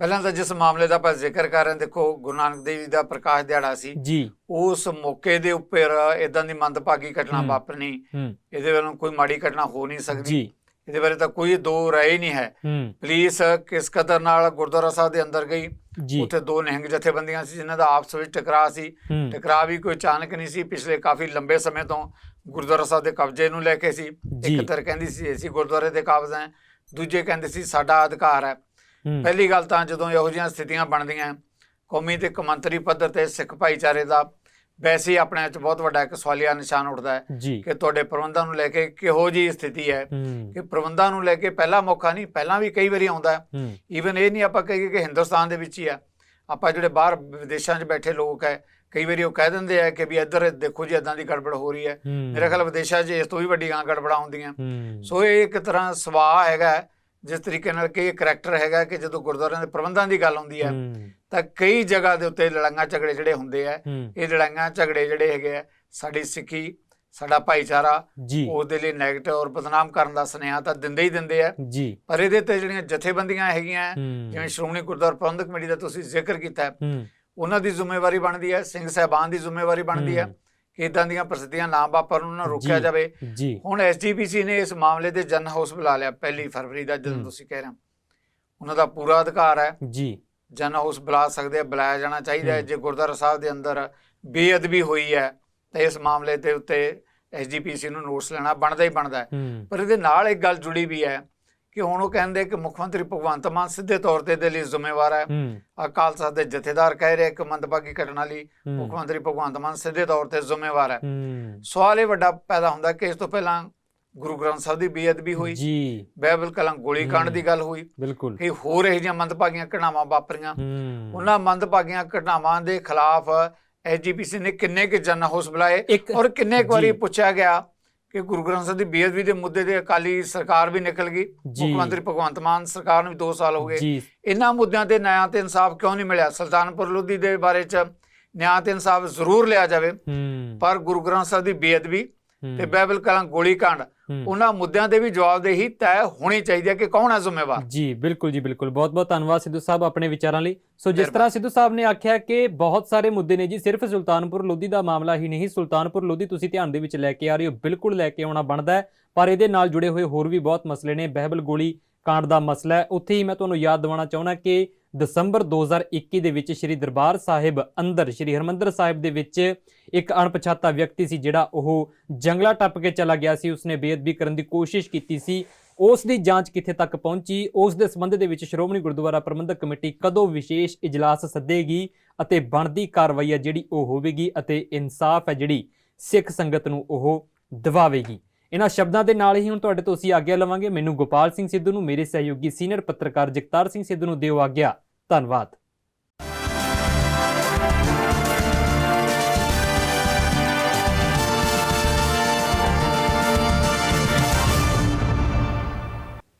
ਪਹਿਲਾਂ ਤਾਂ ਜਿਸ ਮਾਮਲੇ ਦਾ ਆਪਾਂ ਜ਼ਿਕਰ ਕਰ ਰਹੇ ਹਾਂ ਦੇਖੋ ਗੁਰੂ ਨਾਨਕ ਦੇਵ ਜੀ ਦਾ ਪ੍ਰਕਾਸ਼ ਦਿਹਾੜਾ ਸੀ। ਜੀ। ਉਸ ਮੌਕੇ ਦੇ ਉੱਪਰ ਇਦਾਂ ਦੀ ਮੰਦਭਾਗੀ ਘਟਨਾ। ਵਾਪਰਨੀ ਇਹਦੇ ਵੱਲੋਂ ਕੋਈ ਮਾੜੀ ਘਟਨਾ ਹੋ ਨਹੀਂ ਸਕਦੀ। ਜੀ। ਇਹਦੇ ਬਾਰੇ ਤਾਂ ਕੋਈ ਦੋ ਰਾਏ ਨਹੀਂ ਹੈ। ਪੁਲਿਸ ਕਿਸ ਕਦਰ ਨਾਲ ਗੁਰਦੁਆਰਾ ਸਾਹਿਬ ਦੇ ਅੰਦਰ ਗਈ। ਉੱਥੇ ਦੋ ਨਿਹੰਗ ਜਥੇਬੰਦੀਆਂ ਸੀ ਜਿਨ੍ਹਾਂ ਦਾ ਆਪਸ ਵਿੱਚ ਟਕਰਾਅ ਸੀ। ਟਕਰਾਅ ਵੀ ਕੋਈ ਅਚਾਨਕ ਨਹੀਂ ਸੀ। ਪਿਛਲੇ ਕਾਫੀ ਲੰਬੇ ਸਮੇਂ ਤੋਂ ਗੁਰਦੁਆਰਾ ਸਾਹਿਬ ਦੇ ਕਬਜ਼ੇ ਨੂੰ ਲੈ ਕੇ ਸੀ। ਇੱਕ ਤਰ ਕਹਿੰਦੀ ਸੀ ਅਸੀਂ ਗੁਰਦੁਆਰੇ ਦੇ ਕਾਬਜ਼ ਹਾਂ। ਦੂਜੇ ਕਹਿੰਦੇ ਸੀ ਸਾਡਾ ਅਧਿਕਾਰ ਹੈ। ਹੂੰ। ਪਹਿਲੀ ਗੱਲ ਤਾਂ ਜਦੋਂ ਇਹੋ ਜਿਹੀਆਂ ਸਥਿਤੀਆਂ ਬਣਦੀਆਂ ਕੌਮੀ ਤੇ ਕੌਮਾਂਤਰੀ ਪੱਧਰ ਤੇ ਸਿੱਖ ਭਾਈਚਾਰੇ ਦਾ ਵੈਸੇ ਆਪਣੇ ਵਿੱਚ ਬਹੁਤ ਵੱਡਾ ਇੱਕ ਸਵਾਲੀਆ ਨਿਸ਼ਾਨ ਉੱਠਦਾ ਹੈ ਕਿ ਤੁਹਾਡੇ ਪ੍ਰਬੰਧਾਂ ਨੂੰ ਲੈ ਕੇ ਕਿਹੋ ਜੀ ਸਥਿਤੀ ਹੈ ਕਿ ਪ੍ਰਬੰਧਾਂ ਨੂੰ ਲੈ ਕੇ ਪਹਿਲਾ ਮੌਕਾ ਨਹੀਂ ਪਹਿਲਾਂ ਵੀ ਕਈ ਵਾਰੀ ਆਉਂਦਾ ਹੈ। ਈਵਨ ਇਹ ਨਹੀਂ ਆਪਾਂ ਕਹੀਏ ਕਿ ਹਿੰਦੁਸਤਾਨ ਦੇ ਵਿੱਚ ਹੀ ਆ ਆਪਾਂ ਜਿਹੜੇ ਬਾਹਰ ਵਿਦੇਸ਼ਾਂ 'ਚ ਬੈਠੇ ਲੋਕ ਹੈ ਕਈ ਵਾਰੀ ਉਹ ਕਹਿ ਦਿੰਦੇ ਆ ਕਿ ਵੀ ਇੱਧਰ ਦੇਖੋ ਜੀ ਇਦਾਂ ਦੀ ਗੜਬੜ ਹੋ ਰਹੀ ਹੈ। ਮੇਰੇ ਖਿਆਲ ਵਿਦੇਸ਼ਾਂ 'ਚ ਇਸ ਤੋਂ ਵੀ ਵੱਡੀਆਂ ਗੜਬੜਾਂ ਹੁੰਦੀਆਂ। ਹੂੰ। ਸੋ ਇਹ ਇੱਕ ਤਰ੍ਹਾਂ ਸਵਾਹ ਹੈਗਾ ਜਿਸ ਤਰੀਕੇ ਨਾਲ ਕਿ ਇਹ ਕਰੈਕਟਰ ਹੈਗਾ ਕਿ ਜਦੋਂ ਗੁਰਦੁਆਰਿਆਂ ਦੇ ਪ੍ਰਬੰਧਾਂ ਦੀ ਗੱਲ ਹੈ ਹੂੰ। ਤਾਂ ਕਈ ਜਗ੍ਹਾ ਦੇ ਉੱਤੇ ਲੜਾਈਆਂ ਝਗੜੇ ਜਿਹੜੇ ਹੁੰਦੇ ਆ ਇਹ ਲੜਾਈਆਂ ਝਗੜੇ ਜਿਹੜੇ ਹੈਗੇ ਆ ਸਾਡੀ ਸਿੱਖੀ ਸਾਡਾ ਭਾਈਚਾਰਾ ਉਹਦੇ ਲਈ ਨੈਗੇਟਿਵ ਔਰ ਬਦਨਾਮ ਕਰਨ ਦਾ ਸੁਨੇਹਾ ਤਾਂ ਦਿੰਦੇ ਹੀ ਦਿੰਦੇ ਆ। ਜੀ। ਪਰ ਇਹਦੇ ਤੇ ਜਿਹੜੀਆਂ ਜਥੇਬੰਦੀਆਂ ਹੈਗੀਆਂ ਜਿਵੇਂ ਸ਼੍ਰੋਮਣੀ ਗੁਰਦੁਆਰਾ ਪ੍ਰਬੰਧਕ ਕਮੇਟੀ ਦਾ ਤੁਸੀਂ ਜ਼ਿਕਰ ਕੀਤਾ ਉਹਨਾਂ ਦੀ ਜ਼ਿੰਮੇਵਾਰੀ ਬਣਦੀ ਹੈ ਸਿੰਘ ਸਾਹਿਬਾਨ ਦੀ ਜ਼ਿੰਮੇਵਾਰੀ ਬਣਦੀ ਹੈ ਕਿ ਇਦਾਂ ਦੀਆਂ ਪ੍ਰਸਿੱਧੀਆਂ ਨਾ ਵਾਪਰਨ ਉਹਨਾਂ ਨੂੰ ਰੋਕਿਆ। ਜਾਵੇ। ਹੁਣ ਐਸਜੀਪੀਸੀ ਨੇ ਇਸ ਮਾਮਲੇ ਤੇ ਜਨ ਹਾਊਸ ਬੁਲਾ ਲਿਆ ਪਹਿਲੀ ਫਰਵਰੀ ਦਾ। ਜਦੋਂ ਤੁਸੀਂ ਕਹਿ ਰਹੇ ਹੋ। ਉਹਨਾਂ ਦਾ ਪੂਰਾ ਅਧਿਕਾਰ ਹੈ। ਜੀ। ਜਨ ਹਾਊਸ ਬੁਲਾ ਸਕਦੇ ਆ ਬੁਲਾਇਆ ਜਾਣਾ ਚਾਹੀਦਾ ਹੈ। ਜੇ ਗੁਰਦੁਆਰਾ ਸਾਹਿਬ ਦੇ ਅੰਦਰ ਬੇਅਦਬੀ ਹੋਈ ਹੈ ਤਾਂ ਇਸ ਮਾਮਲੇ ਦੇ ਉੱਤੇ ਐਸਜੀਪੀਸੀ ਨੂੰ ਨੋਟਿਸ ਲੈਣਾ ਬਣਦਾ ਹੀ ਬਣਦਾ ਪਰ ਇਹਦੇ ਨਾਲ ਇੱਕ ਗੱਲ ਜੁੜੀ ਵੀ ਹੈ ਕਿ ਹੁਣ ਉਹ ਕਹਿੰਦੇ ਕਿ ਮੁੱਖ ਮੰਤਰੀ ਭਗਵੰਤ ਮਾਨ ਸਿੱਧੇ ਤੌਰ ਤੇ ਇਹਦੇ ਲਈ ਜ਼ਿੰਮੇਵਾਰ ਹੈ। ਅਕਾਲ ਤਖਤ ਦੇ ਜਥੇਦਾਰ ਕਹਿ ਰਹੇ ਕਿ ਮੰਦਭਾਗੀ ਘਟਨਾ ਲਈ ਮੁੱਖ ਮੰਤਰੀ ਭਗਵੰਤ ਮਾਨ ਸਿੱਧੇ ਤੌਰ ਤੇ ਜ਼ਿੰਮੇਵਾਰ ਹੂੰ। ਸਵਾਲ ਇਹ ਵੱਡਾ ਪੈਦਾ ਹੁੰਦਾ ਕਿ ਇਸ ਤੋਂ ਪਹਿਲਾਂ ਗੁਰੂ ਗ੍ਰੰਥ ਸਾਹਿਬ ਦੀ ਬੇਅਦਬੀ ਹੋਈ। ਜੀ। ਬਾਈਬਲ ਕਲਾਂ ਗੋਲੀकांड। ਦੀ ਗੱਲ ਹੋਈ। ਬਿਲਕੁਲ। ਕਿ ਹੋਰ ਇਹ ਜਿਹੀਆਂ ਮੰਦਭਾਗੀਆਂ ਘਟਨਾਵਾਂ ਵਾਪਰੀਆਂ। ਉਹਨਾਂ ਮੰਦਭਾਗੀਆਂ ਘਟਨਾਵਾਂ ਦੇ ਖਿਲਾਫ ਐਜੀਪੀਸੀ ਨੇ ਕਿੰਨੇ ਕੁ ਜਨ ਹਾਊਸ ਬੁਲਾਏ ਔਰ ਕਿੰਨੇ ਕੁ ਵਾਰੀ। ਪੁੱਛਿਆ ਗਿਆ ਕਿ ਗੁਰੂ ਗ੍ਰੰਥ ਸਾਹਿਬ ਦੀ ਬੇਅਦਬੀ ਦੇ ਮੁੱਦੇ ਤੇ ਅਕਾਲੀ ਸਰਕਾਰ ਵੀ ਨਿਕਲ ਗਈ। ਮੁੱਖ ਮੰਤਰੀ ਭਗਵੰਤ ਮਾਨ ਸਰਕਾਰ ਨੂੰ ਵੀ 2 ਸਾਲ ਹੋ ਗਏ। ਇਹਨਾਂ ਮੁੱਦਿਆਂ ਤੇ ਨਿਆਂ ਤੇ ਇਨਸਾਫ ਕਿਉਂ ਨਹੀਂ ਮਿਲਿਆ? ਸੁਲਤਾਨਪੁਰ ਲੋਧੀ ਦੇ ਬਾਰੇ ਚ ਨਿਆਂ ਤੇ ਇਨਸਾਫ ਜ਼ਰੂਰ ਲਿਆ ਜਾਵੇ। ਪਰ ਗੁਰੂ ਗ੍ਰੰਥ ਸਾਹਿਬ ਦੀ ਬੇਅਦਬੀ ਤੇ ਬਾਈਬਲ ਕਲਾਂ ਗੋਲੀकांड। ਉਹਨਾਂ ਮੁੱਦਿਆਂ ਦੇ ਵੀ ਜਵਾਬਦੇਹੀ ਤੈਅ ਹੋਣੀ ਚਾਹੀਦੀ ਹੈ ਕਿ ਕੌਣ ਹੈ ਜ਼ਿੰਮੇਵਾਰ? ਜੀ ਬਿਲਕੁਲ ਜੀ ਬਿਲਕੁਲ। ਬਹੁਤ ਬਹੁਤ ਧੰਨਵਾਦ ਸਿੱਧੂ ਸਾਹਿਬ ਆਪਣੇ ਵਿਚਾਰਾਂ ਲਈ। ਸੋ ਜਿਸ। ਤਰ੍ਹਾਂ ਸਿੱਧੂ ਸਾਹਿਬ ਨੇ ਆਖਿਆ ਕਿ ਬਹੁਤ ਸਾਰੇ ਮੁੱਦੇ ਨੇ ਜੀ ਸਿਰਫ ਸੁਲਤਾਨਪੁਰ ਲੋਧੀ ਦਾ ਮਾਮਲਾ ਹੀ ਨਹੀਂ ਸੁਲਤਾਨਪੁਰ ਲੋਧੀ ਤੁਸੀਂ ਧਿਆਨ ਦੇ ਵਿੱਚ ਲੈ ਕੇ ਆ ਰਹੇ ਹੋ ਬਿਲਕੁਲ ਲੈ ਕੇ ਆਉਣਾ ਬਣਦਾ ਹੈ। ਪਰ ਇਹਦੇ ਨਾਲ ਜੁੜੇ ਹੋਏ ਹੋਰ ਵੀ ਬਹੁਤ ਮਸਲੇ ਨੇ। ਬਹਿਬਲ ਗੋਲੀ ਕਾਂਡ ਦਾ ਮਸਲਾ ਹੈ। ਉੱਥੇ ਹੀ ਮੈਂ ਤੁਹਾਨੂੰ ਯਾਦ ਦਿਵਾਉਣਾ ਚਾਹੁੰਦਾ ਕਿ ਦਸੰਬਰ 2021 ਦੇ ਵਿੱਚ ਸ੍ਰੀ ਦਰਬਾਰ ਸਾਹਿਬ ਅੰਦਰ, ਸ੍ਰੀ ਹਰਮੰਦਰ ਸਾਹਿਬ ਦੇ ਵਿੱਚ ਇੱਕ ਅਣਪਛਾਤਾ ਵਿਅਕਤੀ ਸੀ ਜਿਹੜਾ ਉਹ ਜੰਗਲਾ ਟੱਪ ਕੇ ਚਲਾ ਗਿਆ ਸੀ। ਉਸਨੇ ਬੇਅਦਬੀ ਕਰਨ ਦੀ ਕੋਸ਼ਿਸ਼ ਕੀਤੀ ਸੀ। ਉਸ ਦੀ ਜਾਂਚ ਕਿੱਥੇ ਤੱਕ ਪਹੁੰਚੀ? ਉਸ ਦੇ ਸੰਬੰਧ ਦੇ ਵਿੱਚ ਸ਼੍ਰੋਮਣੀ ਗੁਰਦੁਆਰਾ ਪ੍ਰਬੰਧਕ ਕਮੇਟੀ ਕਦੋਂ ਵਿਸ਼ੇਸ਼ ਇਜਲਾਸ ਸੱਦੇਗੀ ਅਤੇ ਬਣਦੀ ਕਾਰਵਾਈ ਹੈ ਜਿਹੜੀ ਉਹ ਹੋਵੇਗੀ ਅਤੇ ਇਨਸਾਫ ਹੈ ਜਿਹੜੀ ਸਿੱਖ ਸੰਗਤ ਨੂੰ ਉਹ ਦਿਵਾਵੇਗੀ। ਇਹਨਾਂ ਸ਼ਬਦਾਂ ਦੇ ਨਾਲ ਹੀ ਹੁਣ ਤੁਹਾਡੇ ਤੋਂ ਅਸੀਂ ਆਗਿਆ ਲਵਾਂਗੇ। ਮੈਨੂੰ ਗੋਪਾਲ ਸਿੰਘ ਸਿੱਧੂ ਨੂੰ, ਮੇਰੇ ਸਹਿਯੋਗੀ ਸੀਨੀਅਰ ਪੱਤਰਕਾਰ ਜਗਤਾਰ ਸਿੰਘ ਸਿੱਧੂ ਨੂੰ ਦਿਓ ਆਗਿਆ। ਧੰਨਵਾਦ।